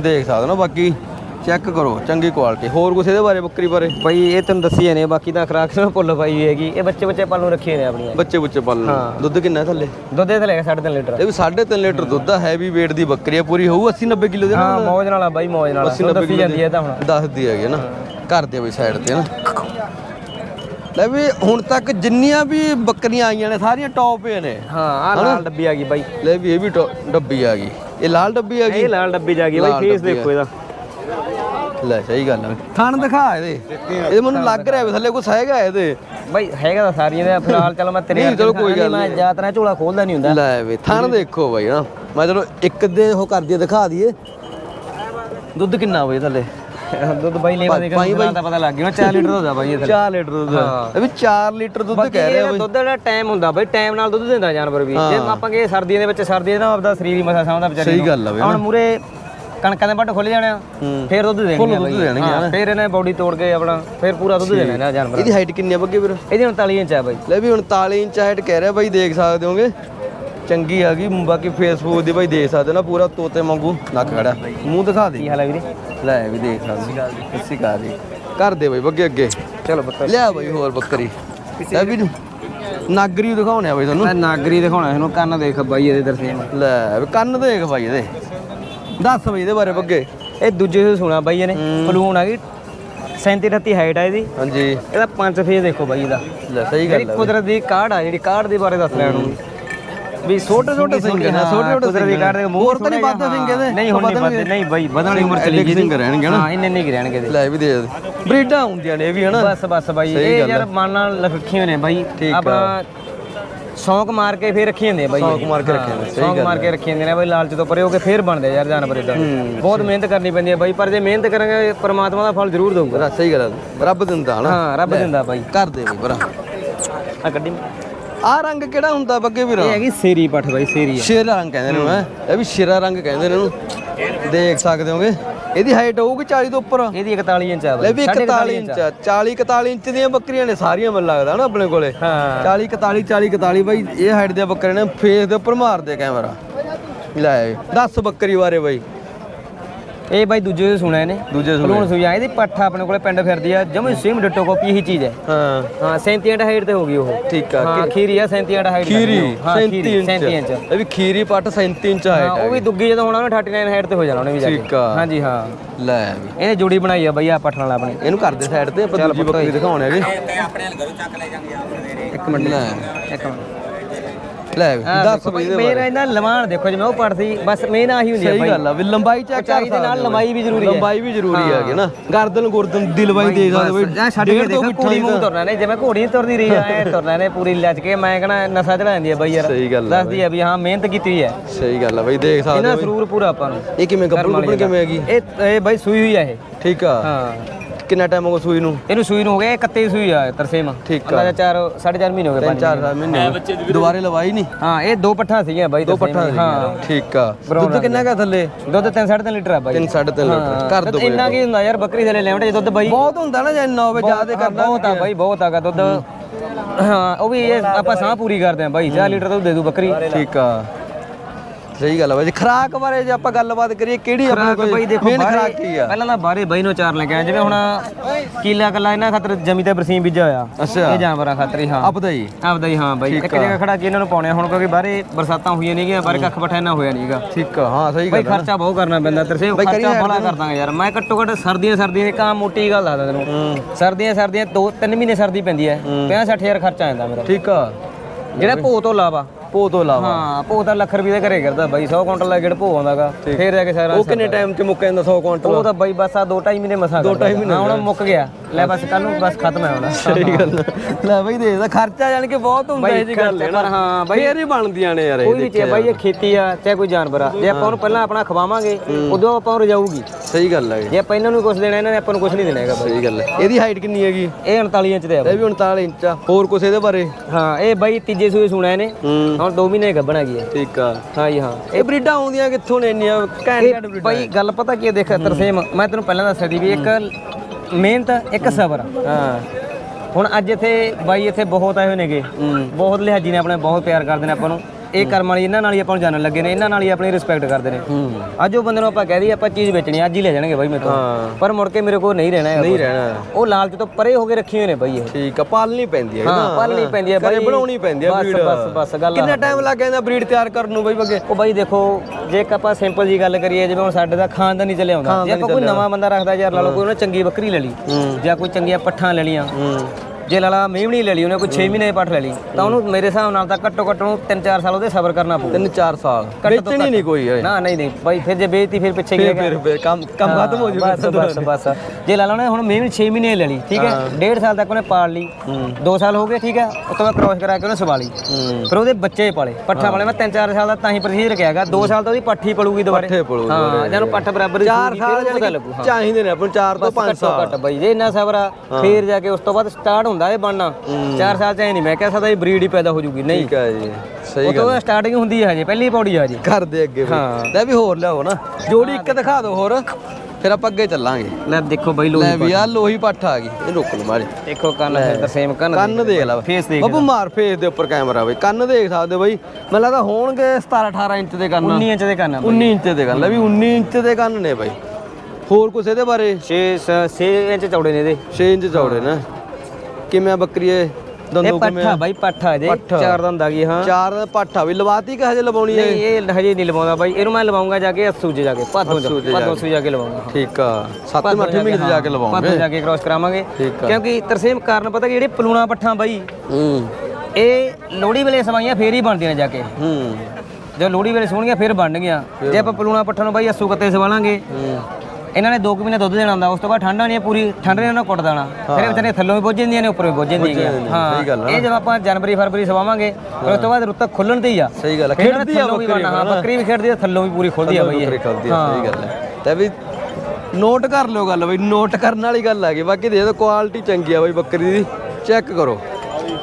ਦੇਖ ਸਕਦੇ ਹੋ ਬਾਕੀ। ਚੈੱਕ ਕਰੋ ਚੰਗੀ ਕੁਆਲਿਟੀ ਹੋਰ ਕੁਛ ਇਹਦੇ ਬਾਰੇ ਬੱਕਰੀ ਬਾਰੇ? ਬਾਈ ਇਹ ਤੈਨੂੰ ਦੱਸੀ ਨੇ ਬਾਕੀ ਤਾਂ ਖਰਾਕ ਨੂੰ ਭੁੱਲ ਪਾਈ ਹੋਈ ਹੈਗੀ। ਇਹ ਬੱਚੇ ਬੱਚੇ ਪਾਲ ਰੱਖੇ ਨੇ ਆਪਣੀਆਂ। ਬੱਚੇ ਬੁੱਚੇ ਪਾਲਣ ਹਾਂ। ਦੁੱਧ ਕਿੰਨਾ ਥੱਲੇ? ਦੁੱਧ ਦੇ ਥਲੇ 3.5 ਲੀਟਰ। ਇਹ ਵੀ 3.5 ਲੀਟਰ ਦੁੱਧ ਆ ਹੈਵੀ weight ਦੀ ਬੱਕਰੀ ਆ ਪੂਰੀ ਹੋਊ 80 90 ਕਿਲੋ ਦੇ ਹਾਂ ਮੌਜ ਨਾਲ ਆ ਬਾਈ ਮੌਜ ਨਾਲ 80 ਉਹ 90 ਦੱਸੀ ਜਾਂਦੀ ਹੈ ਤਾਂ ਹੁਣ। ਦੱਸਦੀ ਹੈਗੀ ਨਾ। ਘਰ ਦੇ ਬਈ ਸਾਈਡ ਤੇ ਨਾ? ਲੈ ਵੀ ਹੁਣ ਤੱਕ ਜਿੰਨੀਆਂ ਵੀ ਬੱਕਰੀਆਂ ਆਈਆਂ ਨੇ ਸਾਰੀਆਂ ਟੌਪ ਹੀ ਨੇ। ਹਾਂ ਆ ਲਾਲ ਡੱਬੀ ਆ ਗਈ ਬਾਈ। ਲੈ ਵੀ ਇਹ ਵੀ ਟੌ- ਡੱਬੀ ਆ ਗਈ। ਇਹ ਲਾਲ ਡੱਬੀ ਆ ਗਈ? ਇਹ ਲਾਲ ਡੱਬੀ ਜਾ ਗਈ ਬਾਈ ਲਾਲ ਫੇਸ ਡੱਬੀ ਦੇਖੋ ਇਹਦਾ। ਲੈ ਸਹੀ ਗੱਲ ਆ ਥਣ ਦਿਖਾ ਇਹਦੇ। ਇਹ ਮੈਨੂੰ ਲੱਗ ਰਿਹਾ ਵੀ ਥੱਲੇ ਕੁਛ ਹੈਗਾ ਇਹਦੇ। ਬਾਈ ਹੈਗਾ ਤਾਂ ਸਾਰੀਆਂ ਦੇ ਫਿਲਹਾਲ ਚਲੋ ਮੈਂ ਤੇਰੇ ਨਹੀਂ, ਚਲੋ ਕੋਈ ਗੱਲ ਮੈਂ ਜਾਤਰਾ ਝੋਲਾ ਖੋਲਦਾ ਨਹੀਂ ਹੁੰਦਾ। ਲੈ ਵੇ ਥਣ ਦੇਖੋ ਬਾਈ ਨਾ ਮੈਂ ਚਲੋ ਇੱਕ ਦੇ ਉਹ ਕਰ ਦਈਏ ਦਿਖਾ ਦਈਏ। ਦੁੱਧ ਕਿੰਨਾ ਬਈ ਥੱਲੇ? ਦੁੱਧ ਬਾਈ ਲੈਵਾ ਦੇ ਬਾਈ- ਕੇ ਤਾਂ ਪਤਾ ਲੱਗ ਗਿਆ 4 ਲੀਟਰ ਦੁੱਧ ਆ ਬਾਈ ਇਹ ਥੱਲੇ। 4 ਲੀਟਰ ਦੁੱਧ। ਇਹ ਵੀ 4 ਲੀਟਰ ਦੁੱਧ ਬਾਕੀ ਕਹਿ ਰਿਹਾ ਇਹਦਾ ਦੁੱਧ ਦਾ ਟਾਈਮ ਹੁੰਦਾ ਬਾਈ ਟਾਈਮ ਨਾਲ ਦੁੱਧ ਦਿੰਦਾ ਜਾਨਵਰ ਵੀ। ਜੇ ਆਪਾਂ ਕਹੇ ਸਰਦੀਆਂ ਦੇ ਵਿੱਚ ਸਰਦੀਆਂ ਦਾ ਆਪਦਾ ਸਰੀਰ ਹੀ ਮਸਾ ਸਾਂਭਦਾ ਵਿਚਾਰੇ ਸਹੀ ਗੱਲ ਆ ਬਈ ਹੁਣ ਮੂਰੇ ਕਣਕਾਂ ਦੇ ਵੱਟ ਖੁੱਲ ਜਾਣੇ ਹੂੰ। ਫੇਰ ਦੁੱਧ ਦੇਣਗੇ ਫੁੱਲ ਦੁੱਧ ਦੇਣਗੇ, ਹਾਂ, ਫੇਰ ਇਹਨੇ ਬੋਡੀ ਤੋੜ ਕੇ ਆਪਣਾ ਫੇਰ ਪੂਰਾ ਦੁੱਧ ਦੇਣਾ ਇਹਨਾਂ ਜਾਨਵਰ ਇਹਦੀ ਹਾਈਟ ਕਿੰਨੀ ਆ ਬੱਗੇ ਵੀਰ? ਇਹਦੀ 39 ਇੰਚ ਆ ਬਾਈ। ਲੈ ਵੀ 39 ਇੰਚ ਹਾਈਟ ਕਹਿ ਰਿਹਾ ਬਾਈ ਦੇਖ ਸਕਦੇ ਹੋਗੇ? ਚੰਗੀ ਆ ਗਈ। ਬਾਕੀ ਫੇਸਬੁੱਕ ਦੀ ਬਾਈ ਦੇਖ ਸਕਦੇ ਹੋ ਨਾ ਪੂਰਾ ਤੋਤੇ ਵਾਂਗੂ ਨੱਕ ਖੜਾ। ਮੂੰਹ ਦਿਖਾ ਦੇ। ਕੀ ਹਾਲ ਹੈ ਵੀਰੇ? ਲੈ ਵੀ ਦੇਖ ਸਕਦੇ ਸਤਿ ਸ਼੍ਰੀ ਅਕਾਲ ਜੀ। ਕਰ ਦੇ ਬਾਈ ਬੱਗੇ ਅੱਗੇ। ਚਲੋ ਬੱਕਰ। ਲਿਆ ਬਾਈ ਹੋਰ ਬੱਕਰੀ। ਲੈ ਵੀ ਨਾਗਰੀ ਦਿਖਾਉਣੇ ਆ ਬਾਈ ਤੁਹਾਨੂੰ। ਮੈਂ ਨਾਗਰੀ ਦਿਖਾਉਣਾ ਇਹਨੂੰ ਕੰਨ ਦੇਖ ਬਾਈ ਇਹਦੇ ਦਰਸੇ ਲੈ ਵੀ ਕੰਨ ਦੇਖ ਬਾਈ ਇਹਦੇ। ਦੱਸ ਬਾਈ ਇਹਦੇ ਬਾਰੇ ਬੱਗੇ ਇਹ ਦੂਜੇ ਤੋਂ ਸੁਣਾ ਬਾਈ ਇਹਨੇ। ਪਲੂਨ ਆ ਗਈ 37 38 ਹਾਈਟ ਆ ਇਹਦੀ। ਹਾਂਜੀ। ਇਹਦਾ ਪੰਜ ਫੇਸ ਦੇਖੋ ਬਾਈ ਇਹਦਾ। ਲੈ ਸਹੀ ਗੱਲ ਆ ਕੁਦਰਤ ਦੀ ਕਾਢ ਆ ਜਿਹੜੀ ਕਾਢ ਦੇ ਬਾਰੇ ਦੱਸ ਰਿਹਾ ਨੂੰ। ਵੀ ਛੋਟੇ ਛੋਟੇ ਸਿੰਘ ਨੇ, ਹਾਂ ਛੋਟੇ ਛੋਟੇ ਕੁਦਰਤ ਦੀ ਸਿੰਘ ਕਾਢ ਦੇ ਮੂੰਹ ਹੋਰ ਤਾਂ ਨਹੀਂ ਵੱਧਦੇ ਸਿੰਘ ਇਹਦੇ? ਨਹੀਂ ਹੁਣ ਨਹੀਂ? ਵੱਧਦੇ ਨਹੀਂ ਬਾਈ ਵਧਣ ਦੀ ਉਮਰ ਚਲੀ ਗਈ ਸਿੰਘ ਰਹਿਣਗੇ ਨਾ? ਹਾਂ ਇੰਨੇ ਨਹੀਂ ਰਹਿਣਗੇ। ਲੈ ਵੀ ਦੇ ਬਰੀਡਾਂ ਹੁੰਦੀਆਂ ਨੇ ਇਹ ਵੀ ਹਨਾ। ਬਸ ਬਸ ਬਾਈ ਇਹ ਯਾਰ ਮਨ ਨਾਲ ਰੱਖੀਆਂ ਨੇ ਬਾਈ। ਠੀਕ ਆ। ਆਪਾਂ ਸ਼ੌਂਕ ਮਾਰ ਕੇ ਫੇਰ ਰੱਖੀ ਜਾਂਦੇ ਆ ਬਾਈ ਸ਼ੌਂਕ ਮਾਰ ਕੇ ਰੱਖੇ ਸਹੀ ਸ਼ੌਂਕ ਮਾਰ ਕੇ ਰੱਖੀ ਜਾਂਦੇ ਨੇ ਬਾਈ ਲਾਲਚ ਤੋਂ ਪਰੇ ਹੋ ਕੇ ਫੇਰ ਬਣਦੇ ਯਾਰ ਜਾਨਵਰ ਇਦਾਂ ਬਹੁਤ ਮਿਹਨਤ ਕਰਨੀ ਪੈਂਦੀ ਹੈ ਬਾਈ ਪਰ ਜੇ ਮਿਹਨਤ ਕਰਾਂਗੇ ਪਰਮਾਤਮਾ ਦਾ ਫਲ ਜ਼ਰੂਰ ਦਊਗਾ। ਬਰਾ ਸਹੀ ਗੱਲ ਆ। ਰੱਬ ਦਿੰਦਾ ਹਨਾ। ਹਾਂ ਰੱਬ ਦਿੰਦਾ ਬਾਈ। ਕਰ ਦੇ ਬਈ ਬਰਾ। ਆ ਕੱਢੀ। ਆ ਰੰਗ ਕਿਹੜਾ ਹੁੰਦਾ ਬੱਗੇ ਵੀਰ? ਇਹ ਹੈਗੀ ਸੇਰੀ ਪੱਠ ਬਾਈ ਸੇਰੀ ਸ਼ੇਰਾ ਰੰਗ ਕਹਿੰਦੇ ਨੇ ਇਹ ਵੀ ਸ਼ੇਰਾ ਰੰਗ ਕਹਿੰਦੇ ਨੇ ਇਹਨੂੰ। ਦੇਖ ਸਕਦੇ ਹੋਗੇ? ਇਹਦੀ ਹਾਈਟ ਹੋਊਗੀ 40 ਤੋਂ ਉੱਪਰ। ਇਹਦੀ 41 ਇੰਚ ਆ ਲੈ ਵੀ 41 ਇੰਚ 40 41 ਇੰਚ ਦੀਆਂ ਬੱਕਰੀਆਂ ਨੇ ਸਾਰੀਆਂ ਮੈਨੂੰ ਲੱਗਦਾ ਨਾ ਆਪਣੇ ਕੋਲੇ। ਹਾਂ। 40 41 40 41 ਬਾਈ ਇਹ ਹਾਈਟ ਦੀਆਂ ਬੱਕਰੀਆਂ ਨੇ। ਫੇਸ ਦੇ ਉੱਪਰ ਮਾਰਦੇ ਕੈਮਰਾ। ਲੈ ਦੱਸ ਬੱਕਰੀ ਬਾਰੇ ਬਾਈ। ਇਹ ਬਾਈ ਦੂਜੇ ਤੋਂ ਸੁਣਿਆ ਇਹਨੇ। ਦੂਜੇ ਸੁਣੇ ਪਲੂਣ ਸੂਈ ਆ ਇਹਦੀ ਪੱਠ ਆਪਣੇ ਕੋਲੇ ਪਿੰਡ ਫਿਰਦੀ ਆ ਜਮੇ ਸੇਮ ਡਿੱਟੋ ਕਾਪੀ ਇਹੀ ਚੀਜ਼ ਹੈ। ਹਾਂ। ਹਾਂ 37 ਇੰਚ ਹਾਈਟ ਤੇ ਹੋ ਗਈ ਉਹ। ਠੀਕ ਆ ਹਾਂ ਖੀਰੀ। ਆ 37 ਇੰਚ ਹਾਈਟ ਖੀਰੀ ਹਾਂ 37 ਖੀਰੀ 37 ਇੰਚ। ਇਹ ਵੀ ਖੀਰੀ ਪੱਟ 37 ਇੰਚ ਹਾਂ ਉਹ ਵੀ ਦੁੱਗੀ ਜਦੋਂ ਹੋਣਾ ਉਹਨੇ 39 ਹਾਈਟ ਤੇ ਹੋ ਜਾਣਾ ਉਹਨੇ ਵੀ ਜਾ ਕੇ। ਠੀਕ ਆ। ਹਾਂਜੀ ਹਾਂ। ਲੈ ਵੀ। ਇਹਨੇ ਜੋੜੀ ਬਣਾਈ ਆ ਬਈ ਆ ਪੱਠ ਨਾਲ ਆਪਣੀ। ਇਹਨੂੰ ਕਰਦੇ ਸਾਈਡ ਤੇ ਆਪਾਂ ਦੂਜੀ ਬੱਕਰੀ ਦਿਖਾਉਣ ਹੈਗੇ ਇੱਕ ਮਿੰਟ ਲੈ। ਇੱਕ ਮਿੰਟ। ਲੈ ਵੀ ਦੱਸ ਬਈ ਇਹਦੇ ਮੇਰਾ ਇਹਨਾਂ ਲਮਾਨ ਦੇਖੋ ਜਿਵੇਂ ਉਹ ਪੜਦੀ ਬਸ ਮੇਨ ਆਹੀ ਹੁੰਦੀ ਆ ਸਹੀ ਬਾਈ ਗੱਲ ਆ ਵੀ ਲੰਬਾਈ ਚੈੱਕ ਕਰ ਉਚਾਈ ਦੇ ਨਾਲ ਸਕਦੇ ਹੋ ਲੰਬਾਈ ਵੀ ਜ਼ਰੂਰੀ ਹੈ। ਲੰਬਾਈ ਵੀ ਜ਼ਰੂਰੀ ਹੈ। ਕਿ ਨਾ। ਗਰਦਨ ਗੁਰਦਨ ਦਿਲਵਾਈ ਦੇ ਸਕਦੇ ਬਈ। ਜਾਂ ਛੱਡ ਕੇ ਦੇਖ ਕੁੜੀ ਮੂੰਹ ਤੁਰਨਾ ਨੇ ਜਿਵੇਂ ਘੋੜੀ ਨੀ ਤੁਰਦੀ ਰਹੀ ਐ ਤੁਰਨਾ ਨੇ ਪੂਰੀ ਲੱਜ ਕੇ ਮੈਂ ਕਹਣਾ ਨਸ਼ਾ ਚੜਾ ਜਾਂਦੀ ਆ ਬਾਈ ਯਾਰ। ਸਹੀ ਗੱਲ ਆ ਦੱਸਦੀ ਆ ਵੀ ਹਾਂ ਮਿਹਨਤ ਕੀਤੀ ਹੈ। ਸਹੀ ਗੱਲ ਆ ਬਈ ਦੇਖ ਸਕਦੇ ਇਹਨਾਂ ਹੋ ਸਰੂਰ ਪੂਰਾ ਆਪਾਂ ਨੂੰ। ਇਹ ਕਿਵੇਂ ਗੱਬੜ ਗੁੱਬੜ ਕਿਵੇਂ ਹੈਗੀ? ਇਹ ਇਹ ਬਾਈ ਸੂਈ ਹੋਈ ਆ ਇਹ। ਠੀਕ ਆ। ਹਾਂ। ਕਿੰਨਾ ਟਾਈਮ ਹੋ ਗਿਆ ਸੂਈ ਨੂੰ? ਇਹਨੂੰ ਸੂਈ ਨੂੰ ਹੋ ਗਿਆ 31 ਸੂਈ ਆ ਤਰਸੇਮ ਠੀਕ ਆ। ਅੰਦਾਜ਼ਾ 4 4.5 ਮਹੀਨੇ ਹੋ ਗਏ ਤਿੰਨ ਪੰਜ ਚਾਰ ਮਹੀਨੇ। ਹੋ ਗਏ। ਦੁਬਾਰੇ ਲਵਾਈ ਨਹੀਂ? ਹਾਂ ਇਹ ਦੋ ਪੱਠਾਂ ਸੀਗੀਆਂ ਬਾਈ ਦੋ ਤਰਸੇਮ ਪੱਠਾ ਹਾਂ। ਠੀਕ ਆ। ਦੁੱਧ ਕਿੰਨਾ ਕਾ ਥੱਲੇ? ਦੁੱਧ 3.5 ਲੀਟਰ ਆ ਬਾਈ। 3 3.5 ਲੀਟਰ। ਕਰ ਦੋ ਇੰਨਾ ਕੀ ਹੁੰਦਾ ਯਾਰ ਬੱਕਰੀ ਥਲੇ ਲੈਵਟ ਜੇ ਦੁੱਧ ਬਾਈ। ਬਹੁਤ ਹੁੰਦਾ ਨਾ ਜੇ 9 ਵਜੇ ਜ਼ਿਆਦਾ ਹਾਂ, ਬਹੁਤ ਆ ਬਾਈ ਬਹੁਤ ਆਗਾ ਦੁੱਧ। ਹਾਂ। ਉਹ ਵੀ ਇਹ ਆਪਾਂ ਸਾਹ ਪੂਰੀ ਕਰਦੇ ਆ ਬਾਈ 4 ਲੀਟਰ ਦੁੱਧ ਦੇ ਦੂ ਬੱਕਰੀ। ਠੀਕ ਆ। ਸਹੀ ਗੱਲ ਆ ਬਾਈ ਖਰਾਕ ਬਾਰੇ ਜੇ ਆਪਾਂ ਗੱਲਬਾਤ ਕਰੀਏ ਕਿਹੜੀ ਆਪਣੇ ਕੋਲ ਬਾਈ ਦੇਖੋ ਮੇਨ ਖਰਾਕ ਕੀ ਆ? ਪਹਿਲਾਂ ਤਾਂ ਬਾਹਰੇ ਬਾਈ ਨੂੰ ਚਾਰ ਲੈ ਕੇ ਆਏ ਜਿਵੇਂ ਹੁਣ ਕੀਲਾ ਕੱਲਾ ਇਹਨਾਂ ਖਾਤਰ ਜਮੀ ਤੇ ਬਰਸੀਮ ਬੀਜਿਆ ਹੋਇਆ। ਅੱਛਾ। ਇਹ ਜਾਨਵਰਾਂ ਖਾਤਰ ਹੀ ਹਾਂ। ਆਪਦਾ ਹੀ? ਆਪਦਾ ਹੀ ਹਾਂ ਬਾਈ। ਇੱਕ ਜਗ੍ਹਾ ਖੜਾ ਕੇ ਇਹਨਾਂ ਨੂੰ ਪਾਉਣੇ ਆ ਹੁਣ ਕਿਉਂਕਿ ਬਾਹਰੇ ਬਰਸਾਤਾਂ ਹੋਈਆਂ ਨਹੀਂਗੀਆਂ ਬਾਹਰੇ ਕੱਖ ਪਠਾ ਇੰਨਾ ਹੋਇਆ ਨਹੀਂਗਾ ਠੀਕ ਆ ਹਾਂ ਸਹੀ ਬਾਈ ਗੱਲ ਆ ਖਰਚਾ ਬਹੁਤ ਕਰਨਾ ਪੈਂਦਾ ਤਰਸੇ ਬਾਈ ਖਰਚਾ ਬੜਾ ਕਰਦਾਂਗੇ ਯਾਰ। ਮੈਂ ਘੱਟੋ ਘੱਟ ਸਰਦੀਆਂ ਸਰਦੀਆਂ ਦੀ ਕਾਂ ਮੋਟੀ ਗੱਲ ਦੱਸਦਾ ਤੈਨੂੰ। ਸਰਦੀਆਂ ਸਰਦੀਆਂ ਦੋ ਤਿੰਨ ਮਹੀਨੇ ਸਰਦੀ ਪੈਂਦੀ ਹੈ। 50 60000 ਖਰਚਾ ਆ ਜਾਂਦਾ ਮੇਰਾ। ਠੀਕ ਆ। ਜਿਹੜਾ ਭੋ ਤੋਂ ਇਲਾਵਾ ਪੋ ਤੋਂ ਇਲਾਵਾ। ਹਾਂ ਭੋ ਤਾਂ ਲੱਖ ਰੁਪਏ ਦੇ ਘਰੇ ਕਰਦਾ ਬਾਈ 100 ਕੁਇੰਟਲ ਦਾ ਗੇੜ ਭੋ ਆਉਂਦਾਗਾ। ਫੇਰ ਜਾ ਕੇ ਸਾਰਾ ਉਹ ਕਿੰਨੇ ਟਾਈਮ ਚ ਮੁੱਕ ਜਾਂਦਾ 100 ਕੁਇੰਟਲ ਉਹ ਤਾਂ ਬਾਈ ਬਸ ਆ ਦੋ ਢਾਈ ਮਹੀਨੇ ਮਸਾ ਦੋ ਢਾਈ ਮਹੀਨੇ ਹੁਣ ਮੁੱਕ ਗਿਆ। ਲੈ ਬਸ ਕੱਲ ਨੂੰ ਬਸ ਖਤਮ ਹੈ ਹੁਣ। ਸਹੀ ਗੱਲ। ਲੈ ਬਈ ਦੇਖਦਾ ਖਰਚਾ ਜਾਣ ਕੇ ਬਹੁਤ ਹੁੰਦਾ ਇਹ ਜੀ ਗੱਲ ਪਰ ਹਾਂ ਬਾਈ ਫੇਰ ਹੀ ਬਣਦੀਆਂ ਨੇ ਯਾਰ ਕੋਈ ਵੀ ਚੀਜ਼ ਬਾਈ ਇਹ ਖੇਤੀ ਆ ਚਾਹੇ ਕੋਈ ਜਾਨਵਰ ਆ ਜੇ ਆਪਾਂ ਉਹਨੂੰ ਪਹਿਲਾਂ ਆਪਣਾ ਖਵਾਵਾਂਗੇ ਉਦੋਂ ਆਪਾਂ ਨੂੰ ਰਜਾਊਗੀ। ਸਹੀ ਗੱਲ ਹੈ। ਜੇ ਆਪਾਂ ਇਹਨਾਂ ਨੂੰ ਕੁਝ ਦੇਣਾ ਇਹਨਾਂ ਨੇ ਆਪਾਂ ਨੂੰ ਕੁਝ ਨਹੀਂ ਦੇਣਾ ਹੈਗਾ ਬਾਈ। ਸਹੀ ਗੱਲ ਹੈ। ਇਹਦੀ ਹਾਈਟ ਕਿੰਨੀ ਹੈਗੀ? ਇਹ 39 ਇੰਚ ਦੇ ਆ। ਇਹ ਵੀ 39 ਇੰਚ ਆ। ਹੋਰ ਕੁਛ ਇਹਦੇ ਬਾਰੇ? ਹਾਂ ਇਹ ਬਾਈ ਤੀਜੇ ਸੂਏ ਸੁਣਿਆ ਹੂੰ। ਹੁਣ 2 ਮਹੀਨੇ ਗੱਭਣ ਹੈਗੀ ਹੈ ਠੀਕ ਆ। ਹਾਂ ਜੀ ਹਾਂ। ਇਹ ਬਰੀਡਾਂ ਆਉਂਦੀਆਂ ਕਿੱਥੋਂ ਨੇ ਇੰਨੀਆਂ? ਘੈਂਟ ਘੈਂਟ ਇਹ ਬਾਈ ਗੱਲ ਪਤਾ ਕੀ ਹੈ। ਦੇਖ ਤਰਸੇਮ ਮੈਂ ਤੈਨੂੰ ਪਹਿਲਾਂ ਦੱਸਿਆ ਸੀ ਵੀ ਇੱਕ ਮਿਹਨਤ ਇੱਕ ਸਬਰ। ਹਾਂ। ਹੁਣ ਅੱਜ ਇੱਥੇ ਬਾਈ ਇੱਥੇ ਬਹੁਤ ਆਏ ਹੋਏ ਨੇਗੇ। ਬਹੁਤ ਲਿਹਾਜੀ ਨੇ ਆਪਣੇ ਬਹੁਤ ਪਿਆਰ ਕਰਦੇ ਨੇ ਆਪਾਂ ਨੂੰ। ਇਹ ਕਰਮ ਵਾਲੀ ਇਹਨਾਂ ਨਾਲ ਹੀ ਆਪਾਂ ਨੂੰ ਜਾਣਨ ਲੱਗੇ ਨੇ ਇਹਨਾਂ ਨਾਲ ਹੀ ਆਪਣੀ ਰਿਸਪੈਕਟ ਕਰਦੇ ਨੇ। ਹੂੰ। ਅੱਜ ਉਹ ਬੰਦੇ ਨੂੰ ਆਪਾਂ ਕਹਿ ਦਈਏ ਆਪਾਂ ਚੀਜ਼ ਵੇਚਣੀ ਅੱਜ ਹੀ ਲੈ ਜਾਣਗੇ ਬਾਈ ਮੇਰੇ ਤੋਂ ਪਰ ਮੁੜ ਕੇ ਮੇਰੇ ਕੋਲ ਨਹੀਂ ਰਹਿਣਾ ਨਹੀਂ। ਰਹਿਣਾ। ਉਹ ਲਾਲਚ ਤੋਂ ਪਰੇ ਹੋ ਕੇ ਰੱਖੇ ਹੋਏ ਨੇ ਬਾਈ ਇਹ। ਠੀਕ ਆ ਪਾਲਣੀ ਪੈਂਦੀ ਹੈ ਹਾਂ ਪਾਲਣੀ ਪੈਂਦੀ ਹੈ ਬਾਈ। ਬਣਾਉਣੀ ਪੈਂਦੀ ਹੈ ਬਸ ਬਰੀਡ ਬਸ ਬਸ ਗੱਲ। ਕਿੰਨਾ ਟਾਈਮ ਲੱਗ ਜਾਂਦਾ ਬਰੀਡ ਤਿਆਰ ਕਰਨ ਨੂੰ ਬਈ ਬੱਗੇ? ਉਹ ਬਾਈ ਦੇਖੋ ਜੇ ਇੱਕ ਆਪਾਂ ਸਿੰਪਲ ਜੀ ਗੱਲ ਕਰੀਏ ਜਿਵੇਂ ਹੁਣ ਸਾਡੇ ਦਾ ਖਾਨਦਾਨ ਨਹੀਂ ਚੱਲਿਆ ਹੁੰਦਾ। ਜੇ ਆਪਾਂ ਕੋਈ ਨਵਾਂ ਬੰਦਾ ਰੱਖਦਾ ਯਾਰ ਲਾ ਲਓ ਕੋਈ ਉਹਨੇ ਚੰਗੀ ਬੱਕਰੀ ਲੈ ਲਈ ਜਾਂ ਕੋਈ ਚੰਗੀਆਂ ਪੱਠਾਂ ਲੈ ਲੀਆਂ ਜੇ ਲਾਲਾ ਮੇਵਣੀ ਲੈ ਲਈ ਉਹਨੇ ਕੋਈ 6 ਮਹੀਨੇ ਪੱਠ ਲੈ ਲਈ ਤਾਂ ਉਹਨੂੰ ਮੇਰੇ ਹਿਸਾਬ ਨਾਲ ਤਾਂ ਘੱਟੋ ਘੱਟ ਨੂੰ 3-4 ਸਾਲ ਉਹਦੇ ਸਬਰ ਕਰਨਾ ਪਊ। ਤਿੰਨ ਚਾਰ ਸਾਲ। ਵੇਚਣੀ ਨਹੀਂ ਕੋਈ ਨਾ ਨਹੀਂ ਨਹੀਂ ਬਾਈ ਫਿਰ ਜੇ ਵੇਚਤੀ ਫਿਰ ਪਿੱਛੇ ਗਿਆ ਫਿਰ ਫਿਰ ਕੰਮ ਕੰਮ ਖਤਮ ਹੋ ਜੂਗਾ ਬਸ ਬਸ ਬਸ। ਜੇ ਲਾਲਾ ਨੇ ਹੁਣ ਮੇਵਣੀ 6 ਮਹੀਨੇ ਲੈ ਲਈ ਠੀਕ ਹੈ? ਡੇਢ ਸਾਲ ਤੱਕ ਉਹਨੇ ਪਾਲ ਲਈ। 2 ਸਾਲ ਹੋ ਗਏ ਠੀਕ ਹੈ? ਉਸ ਤੋਂ ਬਾਅਦ ਕ੍ਰੋਸ ਕਰਾ ਕੇ ਉਹਨੇ ਸਵਾਲੀ ਫਿਰ ਉਹਦੇ ਬੱਚੇ ਪਾਲੇ। ਪੱਠਾ ਵਾਲੇ ਮੈਂ 3-4 ਸਾਲ ਦਾ ਤਾਂ ਹੀ ਪ੍ਰੋਸੀਜਰ ਕਿਹਾਗਾ 2 ਸਾਲ ਤਾਂ ਉਹਦੀ ਪੱਠੀ ਪਲੂਗੀ ਦੁਬਾਰੇ। ਪੱਠੇ ਹਾਂ ਜਦੋਂ ਪੱਠ ਬਰਾਬਰ ਦੀ 4 ਸੂਗੀ, ਸਾਲ ਫਿਰ ਉਹਨੂੰ ਪਤਾ ਜਾਨੀ ਲੱਗੂ ਕਿ ਚਾਹੀਦੇ ਨੇ ਆਪਾਂ ਨੂੰ 4 ਤੋਂ 5 ਘੱਟੋ ਸਾਲ। ਘੱਟ ਬਾਈ ਜੇ ਇੰਨਾ ਸਬਰ ਆ ਫੇਰ ਜਾ ਕੇ ਉਸ ਤੋਂ ਬਾਅਦ ਸਟਾਰਟ ਹੁੰਦਾ ਇਹ ਬਣਨਾ। 4 ਸਾਲ ਚ ਐ ਨਹੀਂ ਮੈਂ ਕਹਿ ਸਕਦਾ ਇਹ ਬਰੀਡ ਹੀ ਪੈਦਾ ਹੋ ਜੂਗੀ। ਨਹੀਂ। ਠੀਕ ਹੈ ਜੀ ਸਹੀ ਉਹ ਤੋਂ ਸਟਾਰਟਿੰਗ ਹੁੰਦੀ ਹੈ ਹਜੇ ਪਹਿਲੀ ਪੌੜੀ ਆ ਹਜੇ। ਕਰਦੇ ਅੱਗੇ ਬਈ ਹਾਂ। ਲੈ ਵੀ ਹੋਰ ਲਿਆਓ ਨਾ। ਜੋੜੀ ਇੱਕ ਦਿਖਾ ਦਿਓ ਹੋਰ। ਫਿਰ ਆਪਾਂ ਅੱਗੇ ਚੱਲਾਂਗੇ। ਲੈ ਦੇਖੋ ਬਾਈ ਲੋ ਲੈ ਵੀ ਆ ਲੋਹੀ ਪੱਠ ਆ ਗਈ। ਇਹ ਰੁਕ ਲਓ ਮਾਰੇ ਦੇਖੋ ਕੰਨ ਫਿਰ ਸੇਮ ਕੰਨ ਕੰਨ ਦੇਖ। ਲੈ। ਫੇਸ ਦੇਖ ਬੱਬੂ ਮਾਰ ਫੇਸ ਦੇ ਉੱਪਰ ਕੈਮਰਾ ਬਈ। ਕੰਨ ਦੇਖ ਸਕਦੇ ਬਈ। ਮੈਨੂੰ ਲੱਗਦਾ ਹੋਣਗੇ 17 18 ਇੰਚ ਦੇ ਕੰਨ। 19 ਇੰਚ ਦੇ ਕੰਨ ਆ 19 ਇੰਚ ਦੇ ਕੰਨ। ਲੈ ਵੀ 19 ਇੰਚ ਦੇ ਕੰਨ ਨੇ ਬਾਈ। ਹੋਰ ਕੁਛ ਇਹਦੇ ਬਾਰੇ? 6 6 ਇੰਚ ਚੌੜੇ ਨੇ ਇਹਦੇ। 6 ਇੰਚ ਚੌੜੇ ਨੇ। ਕਿਵੇਂ ਆ ਬੱਕਰੀ ਇਹ? ਦੰਦੋਂ ਇਹ ਪੱਠਾ ਬਾਈ ਪੱਠਾ ਜੇ। ਪੱਠਾ। ਚਾਰ ਦੰਦ ਆ ਗਈ ਹਾਂ। ਚਾਰ ਦਾ ਪਾਠਾ ਵੀ ਲਵਾਤੀ ਕਿ ਹਜੇ ਲਵਾਉਣੀ ਹੈ? ਨਹੀਂ ਇਹ ਹਜੇ ਨਹੀਂ ਲਵਾਉਂਦਾ ਬਾਈ। ਇਹਨੂੰ ਮੈਂ ਲਵਾਉਂਗਾ ਜਾ ਕੇ ਅਸੂ 'ਚ ਜਾ ਕੇ ਭਾਦੋਂ 'ਚ। ਅੱਸੂ 'ਚ ਜਾ ਭਾਦੋਂ 'ਚ ਜਾ ਕੇ ਲਵਾਉਂਗਾ ਠੀਕ ਆ। 7 ਅੱਠ ਮਹੀਨੇ 'ਚ ਜਾ ਕੇ ਭਾਦੋਂ ਲਵਾਉਂਗੇ ਜਾ ਕੇ ਕ੍ਰਾਸ ਕਰਾਵਾਂਗੇ। ਠੀਕ ਆ। ਕਿਉਂਕਿ ਤਰਸੇਮ ਕਾਰਨ ਪਤਾ ਕਿ ਜਿਹੜੇ ਪਲੂਣਾ ਪੱਠਾਂ ਬਾਈ ਹੂੰ। ਇਹ ਲੋਹੜੀ ਵੇਲੇ ਸਵਾਈਆਂ ਫੇਰ ਹੀ ਬਣਦੀਆਂ ਨੇ ਜਾ ਕੇ। ਹੂੰ। ਜੇ ਲੋਹੜੀ ਵੇਲੇ ਸੋਹਣੀਆਂ ਫੇਰ ਬਣਨਗੀਆਂ ਜੇ ਆਪਾਂ ਪਲੂਣਾ ਪੱਠਾਂ ਨੂੰ ਬਾਈ ਅਸੂ ਕੱਤੇ ਸਵਾਲਾਂਗੇ। ਹੂੰ। ਇਹਨਾਂ ਨੇ 2 ਮਹੀਨੇ ਦੁੱਧ ਦੇਣਾ ਹੁੰਦਾ ਉਸ ਤੋਂ ਬਾਅਦ ਠੰਡਾ ਨਹੀਂ ਪੂਰੀ ਠੰਡ ਨੇ ਉਹਨਾਂ ਨੂੰ ਕੁੱਟ ਦੇਣਾ। ਫਿਰ ਵਿਚਾਰੇ ਥੱਲੋਂ ਵੀ ਬੁੱਝ ਜਾਂਦੀਆਂ ਨੇ ਉੱਪਰੋਂ ਵੀ ਬੁੱਝ ਜਾਂਦੀਆਂ ਹਾਂ ਸਹੀ ਗੱਲ ਆ। ਇਹ ਜਦੋਂ ਆਪਾਂ ਜਨਵਰੀ ਫਰਵਰੀ ਸਵਾਵਾਂਗੇ ਫਿਰ ਉਸ ਤੋਂ ਬਾਅਦ ਰੁੱਤ ਖੁੱਲਣ ਤੇ ਹੀ ਆ। ਸਹੀ ਗੱਲ ਹੈ ਇਹਨਾਂ ਖੇਡਦੀ ਆ ਬੱਕਰੀ ਹਾਂ ਬੱਕਰੀ ਵੀ ਖੇਡਦੀ ਆ ਥੱਲੋਂ ਵੀ ਪੂਰੀ ਖੁੱਲਦੀ ਆ ਬਈ ਬੱਕਰੀ ਇਹ ਖਲਦੀ ਆ ਸਹੀ ਗੱਲ ਹੈ। ਤੇ ਵੀ ਨੋਟ ਕਰ ਲਿਓ ਗੱਲ ਬਈ ਨੋਟ ਕਰਨ ਵਾਲੀ ਗੱਲ ਆ ਗਈ। ਬਾਕੀ ਦੇ ਦੋ ਕੁਆਲਿਟੀ ਚੰਗੀ ਆ ਬਈ ਬੱਕਰੀ ਦੀ। ਚੈੱਕ ਕਰੋ।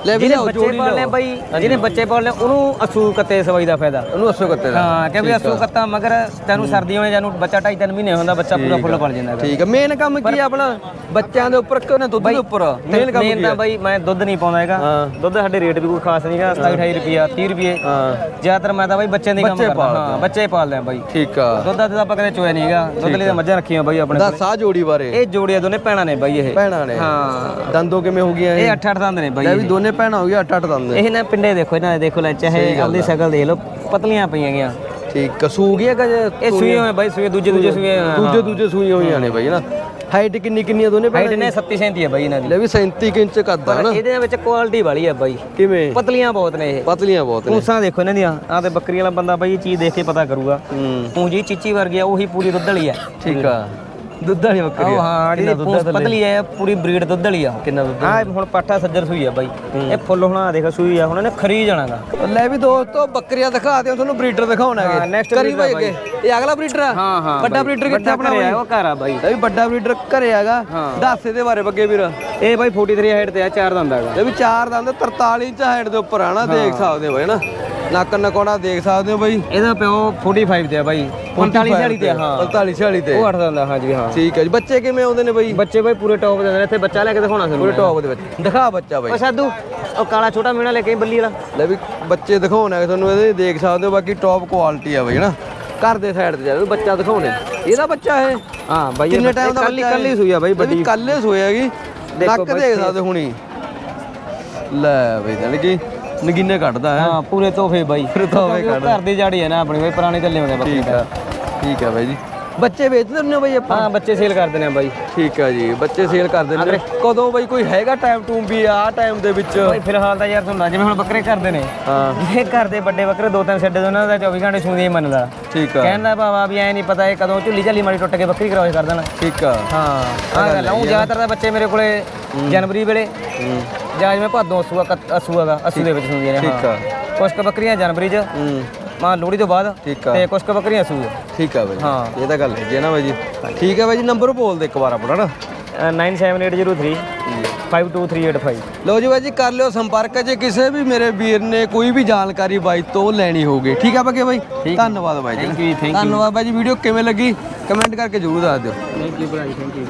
ਲੈ ਵੀ ਜਿਹਨੇ ਲਿਆਓ ਬੱਚੇ ਜੋੜੀ ਪਾਲਨੇ ਲਿਆਓ ਬਾਈ ਜਿਹਨੇ ਬੱਚੇ ਪਾਲਨੇ ਉਹਨੂੰ ਅਸੂ ਕੱਤੇ ਸਵਾਈ ਦਾ ਫਾਇਦਾ। ਉਹਨੂੰ ਅਸੋ ਕੱਤੇ ਦਾ। ਹਾਂ ਕਿਉਂਕਿ ਅਸੂ ਕੱਤਾ ਮਗਰ ਤੈਨੂੰ ਸਰਦੀਆਂ ਵਿੱਚ ਜਾਨੂੰ ਬੱਚਾ ਢਾਈ ਤਿੰਨ ਮਹੀਨੇ ਹੁੰਦਾ ਬੱਚਾ ਪੂਰਾ ਫੁੱਲ ਪਲ ਜਾਂਦਾ ਹੈਗਾ। ਠੀਕ ਹੈ ਮੇਨ ਕੰਮ ਕੀ ਆ ਆਪਣਾ? ਬੱਚਿਆਂ ਦੇ ਉੱਪਰ ਕਿ ਉਹਨੇ ਦੁੱਧ ਦੇ ਉੱਪਰ। ਮੇਨ ਕੰਮ ਮੇਨ ਕੀ ਤਾਂ ਆ? ਬਾਈ ਮੈਂ ਦੁੱਧ ਨਹੀਂ ਪਾਉਂਦਾ ਹੈਗਾ। ਹਾਂ। ਦੁੱਧ ਸਾਡੇ ਰੇਟ ਵੀ ਕੋਈ ਖਾਸ ਨਹੀਂਗਾ 27 28 ਰੁਪਿਆ 30 ਰੁਪਏ ਹਾਂ। ਜ਼ਿਆਦਾਤਰ ਮੈਂ ਤਾਂ ਬਾਈ ਬੱਚਿਆਂ ਦੇ ਕੰਮ ਬੱਚੇ ਕਰਦਾ। ਪਾਲਦੇ ਹਾਂ ਬੱਚੇ ਪਾਲਦੇ ਆ ਬਾਈ। ਠੀਕ ਆ। ਦੁੱਧ ਦਾ ਤਾਂ ਆਪਾਂ ਕਦੇ ਚੋਇਆ ਨਹੀਂਗਾ ਦੁੱਧ ਲਈ ਤਾਂ ਮੱਝਾਂ ਰੱਖੀਆਂ ਬਾਈ ਆਪਣੇ ਕੋਲ। ਦੱਸ ਆ ਜੋੜੀ ਬਾਰੇ। ਇਹ ਜੋੜੀਆਂ ਦੋਨੇ ਭੈਣਾਂ ਨੇ ਬਾਈ ਇਹ। ਭੈਣਾਂ ਨੇ। ਹਾਂ। ਦੰਦੋਂ ਕਿਵੇਂ ਹੋ ਗਈਆਂ ਇਹ ਇਹ। 8-8 ਦੰਦ ਨੇ ਬਾਈ ਲੈ ਇਹ। ਵੀ ਦੋਨੇ ਭੈਣਾਂ ਹੋ ਗਈਆਂ ਅੱਠ ਦੰਦ। ਇਹ ਨਾ ਪਿੰਡੇ ਦੇਖੋ ਇਹਨਾਂ ਦੇ ਦੇਖੋ ਲੈ ਚਾਹੇ ਆਪਦੀ ਸ਼ਕਲ ਦੇਖ ਲਓ ਪਤਲੀਆਂ ਪਈਆਂ ਗੀਆਂ ਠੀਕ ਕਸੂ ਗਿਆ ਕਿ ਇਹ ਸੂਏ ਹੋਏ ਬਾਈ ਸੂਏ ਦੂਜੇ ਦੂਜੇ ਸੂਏ ਦੂਜੇ ਦੂਜੇ ਸੂਈਆਂ ਹੋਈਆਂ ਨੇ ਬਈ ਨਾ। ਹਾਈਟ ਕਿੰਨੀ ਕਿੰਨੀ ਆ ਦੋਨੇ ਹਾਈਟ ਨੇ 37 ਸੈਂਤੀ ਹੈ ਬਾਈ ਇਹਨਾਂ ਦੀ। ਲੈ ਵੀ 37 ਇੰਚ ਕੱਦ ਆ ਨਾ। ਇਹਦੇ ਵਿੱਚ ਕੁਆਲਿਟੀ ਵਾਲੀ ਆ ਬਾਈ। ਕਿਵੇਂ? ਪਤਲੀਆਂ ਬਹੁਤ ਨੇ ਇਹ। ਪਤਲੀਆਂ ਬਹੁਤ ਨੇ। ਪੂੰਛਾਂ ਦੇਖੋ ਇਹਨਾਂ ਦੀਆਂ ਆ ਤੇ ਬੱਕਰੀ ਵਾਲਾ ਬੰਦਾ ਬਾਈ ਇਹ ਚੀਜ਼ ਦੇਖ ਕੇ ਪਤਾ ਕਰੂਗਾ। ਹੂੰ। ਪੂੰਜੀ ਚੀਚੀ ਵਰਗੀ ਆ ਉਹੀ ਪੂਰੀ ਦੁੱਧ ਵਾਲੀ ਆ। ਠੀਕ ਆ। ਦੁੱਧ ਵਾਲੀ ਬੱਕਰੀ ਉਹ ਆ ਹਾਂ ਜਿਹੜੀ ਪੂੰਛ ਪਤਲੀ ਆ ਪੂਰੀ ਬਰੀਡ ਦੁੱਧ ਵਾਲੀ ਆ। ਕਿੰਨਾ ਦੁੱਧ ਆ? ਹੁਣ ਪਾਠਾ ਸੱਜਰ ਸੂਈ ਆ ਬਾਈ। ਇਹ ਫੁੱਲ ਹੁਣਾ ਦੇਖ ਸੂਈ ਆ। ਹੁਣ ਇਹਨੇ ਖਰੀ ਜਾਣਾਗਾ ਲੈ ਵੀ ਦੋਸਤੋ ਬੱਕਰੀਆਂ ਦਿਖਾ ਦਿਓ ਤੁਹਾਨੂੰ ਬਰੀਡਰ ਦਿਖਾਉਣਾ ਹਾਂ, ਹੈ ਕਰੀ ਬਾਈ। ਅੱਗੇ। ਇਹ ਅਗਲਾ ਬਰੀਡਰ ਆ? ਹਾਂ ਹਾਂ ਵੱਡਾ breeder ਕਿੱਥੇ ਆਪਣਾ ਬਾਈ? ਉਹ ਘਰ ਆ ਬਾਈ। ਲੈ ਵੀ ਵੱਡਾ ਬਰੀਡਰ ਘਰੇ ਹਾਂ। ਦੱਸ ਇਹਦੇ ਬਾਰੇ ਬੱਗੇ ਵੀਰ। ਇਹ ਬਾਈ 43 ਹਾਈਟ ਤੇ ਆ ਚਾਰ ਦੰਦ ਹੈਗਾ ਲੈ ਵੀ ਚਾਰ ਦੰਦ 43 ਇੰਚ ਹਾਈਟ ਦੇ ਉੱਪਰ ਆ ਨਾ ਦੇਖ ਸਕਦੇ ਹੋ ਬਾਈ ਨਾ। ਨੱਕ ਨਕੋੜਾ ਦੇਖ ਸਕਦੇ ਹੋ ਬਾਈ। ਇਹਦਾ ਪਿਓ 45 ਤੇ ਆ ਬਾਈ। 45 46 ਤੇ ਆ, ਹਾਂ। 45 46 ਤੇ। ਉਹ 8 ਦੰਦ ਆ ਹਾਂਜੀ ਹਾਂ। ਠੀਕ ਹੈ ਜੀ। ਬੱਚੇ ਕਿਵੇਂ ਆਉਂਦੇ ਨੇ ਬਾਈ? ਬੱਚੇ ਬਾਈ ਪੂਰੇ ਟੌਪ ਦੇ ਨੇ। ਇੱਥੇ ਬੱਚਾ ਲੈ ਕੇ ਦਿਖਾਉਣਾ ਪੂਰੇ ਤੁਹਾਨੂੰ ਟੌਪ ਦੇ ਵਿੱਚ। ਦਿਖਾ ਬੱਚਾ ਬਾਈ। ਉਹ ਸਾਧੂ ਉਹ ਕਾਲਾ ਛੋਟਾ ਮੀਣਾ ਲੈ ਕੇ ਆਈ ਬੱਲੀ ਵਾਲਾ। ਲੈ ਵੀ ਬੱਚੇ ਦਿਖਾਉਣਾ ਤੁਹਾਨੂੰ ਇਹਦੇ ਦੇਖ ਸਕਦੇ ਹੋ ਬਾਕੀ ਟੌਪ ਕੁਆਲਿਟੀ ਆ ਬਾਈ ਨਾ ਘਰ ਦੇ ਸਾਈਡ ਤੇ ਜਾ ਬੱਚਾ ਦਿਖਾਉਣੇ। ਇਹਦਾ ਬੱਚਾ ਇਹ? ਹਾਂ ਬਾਈ ਕਿੰਨੇ ਟਾਈਮ ਦਾ ਕੱਲੀ ਬੱਚਾ ਕੱਲੀ ਸੂਈ ਆ ਬਾਈ ਵੱਡੀ। ਕੱਲੇ ਸੋਇਆਗੀ ਦੇਖੋ ਨੱਕ ਦੇਖ ਸਕਦੇ ਹੁਣੀ। ਲੈ ਬਈ ਜਾਨ ਕਿ ਨਗੀਨੇ ਕੱਢਦਾ ਹੈ। ਹਾਂ ਪੂਰੇ ਤੋਹਫੇ ਬਾਈ। ਪੂਰੇ ਤੋਹਫ਼ੇ ਉਹ ਘਰ ਦੀ ਜਾੜੀ ਹੈ ਨਾ ਆਪਣੀ ਬਾਈ ਪੁਰਾਣੇ ਚੱਲੇ ਹੁੰਦੇ ਬੱਕਰੀ ਠੀਕ ਆ ਠੀਕ ਆ ਬਾਈ ਜੀ। ਬੱਚੇ ਵੇਚਦੇ ਹੁੰਦੇ ਹੋ ਬਾਈ ਆਪਾਂ? ਹਾਂ ਬੱਚੇ ਸੇਲ ਕਰ ਦਿੰਦੇ ਆ ਬਾਈ। ਠੀਕ ਆ ਜੀ ਬੱਚੇ ਸੇਲ ਕਰ ਦਿੰਦੇ ਨੇ ਕਦੋਂ ਬਾਈ ਕੋਈ ਹੈਗਾ ਟਾਈਮ ਟੂਮ ਵੀ ਆ ਟਾਈਮ ਦੇ ਵਿੱਚ? ਬਾਈ ਫਿਲਹਾਲ ਤਾਂ ਯਾਰ ਤੁਹਾਨੂੰ ਜਿਵੇਂ ਹੁਣ ਬੱਕਰੇ ਕਰਦੇ ਨੇ। ਹਾਂ। ਜਿਹੜੇ ਘਰ ਦੇ ਵੱਡੇ ਬੱਕਰੇ ਦੋ ਤਿੰਨ ਛੱਡੇ ਉਹਨਾਂ ਦਾ 24 ਘੰਟੇ ਸੂੰਦੀ ਹੀ ਮੰਨਦਾ। ਠੀਕ ਆ। ਕਹਿੰਦਾ ਭਾਵਾ ਵੀ ਐ ਨਹੀਂ ਪਤਾ ਇਹ ਕਦੋਂ ਝੁੱਲੀ ਝੱਲੀ ਮਾਰੀ ਟੁੱਟ ਕੇ ਬੱਕਰੀ ਕਰਾਉ ਕਰ ਦੇਣਾ। ਠੀਕ ਆ। ਹਾਂ ਆ ਗੱਲ ਆ। ਉਹ ਜ਼ਿਆਦਾਤਰ ਤਾਂ ਬੱਚੇ ਮੇਰੇ ਕੋਲੇ ਜਨਵਰੀ ਵੇਲੇ। ਜਾਂ ਜਿਵੇਂ ਭਾਦੋਂ ਅਸੂਆ ਅਸੂਆਗਾ ਅਸੂ ਦੇ ਵਿੱਚ ਹੁੰਦੀਆਂ ਨੇ ਠੀਕ ਆ। ਕੁਛ ਕੁ ਬੱਕਰੀਆਂ ਜਨਵਰੀ 'ਚ ਹੂੰ। ਮਾਂ ਲੋਹੜੀ ਤੋਂ ਬਾਅਦ ਠੀਕ ਆ। ਤੇ ਕੁਛ ਕੁ ਬੱਕਰੀਆਂ ਅਸੂ ਠੀਕ ਆ ਬਾਈ ਹਾਂ। ਇਹ ਤਾਂ ਗੱਲ ਹੈਗੀ ਹੈ ਨਾ ਬਾਈ ਜੀ। ਠੀਕ ਆ ਬਾਈ ਜੀ ਨੰਬਰ ਬੋਲ ਦੇ ਇੱਕ ਵਾਰ ਆਪਣਾ ਨਾ। 97803 52385 ਲੋ ਜੀ ਬਾਈ ਜੀ ਕਰ ਲਿਓ ਸੰਪਰਕ। ਜੇ ਕਿਸੇ ਵੀ ਮੇਰੇ ਵੀਰ ਨੇ ਕੋਈ ਵੀ ਜਾਣਕਾਰੀ ਬਾਈ ਤੋਂ ਲੈਣੀ ਹੋਊਗੀ। ਠੀਕ ਆ ਬੱਗੇ ਬਾਈ? ਧੰਨਵਾਦ ਬਾਈ ਜੀ। Thank you, thank you. ਧੰਨਵਾਦ ਬਾਈ ਜੀ। ਵੀਡੀਓ ਕਿਵੇਂ ਲੱਗੀ? ਕਮੈਂਟ ਕਰਕੇ ਜ਼ਰੂਰ ਦੱਸ ਦਿਓ। ਥੈਂਕ ਯੂ ਭਾਈ ਥੈਂਕ ਯੂ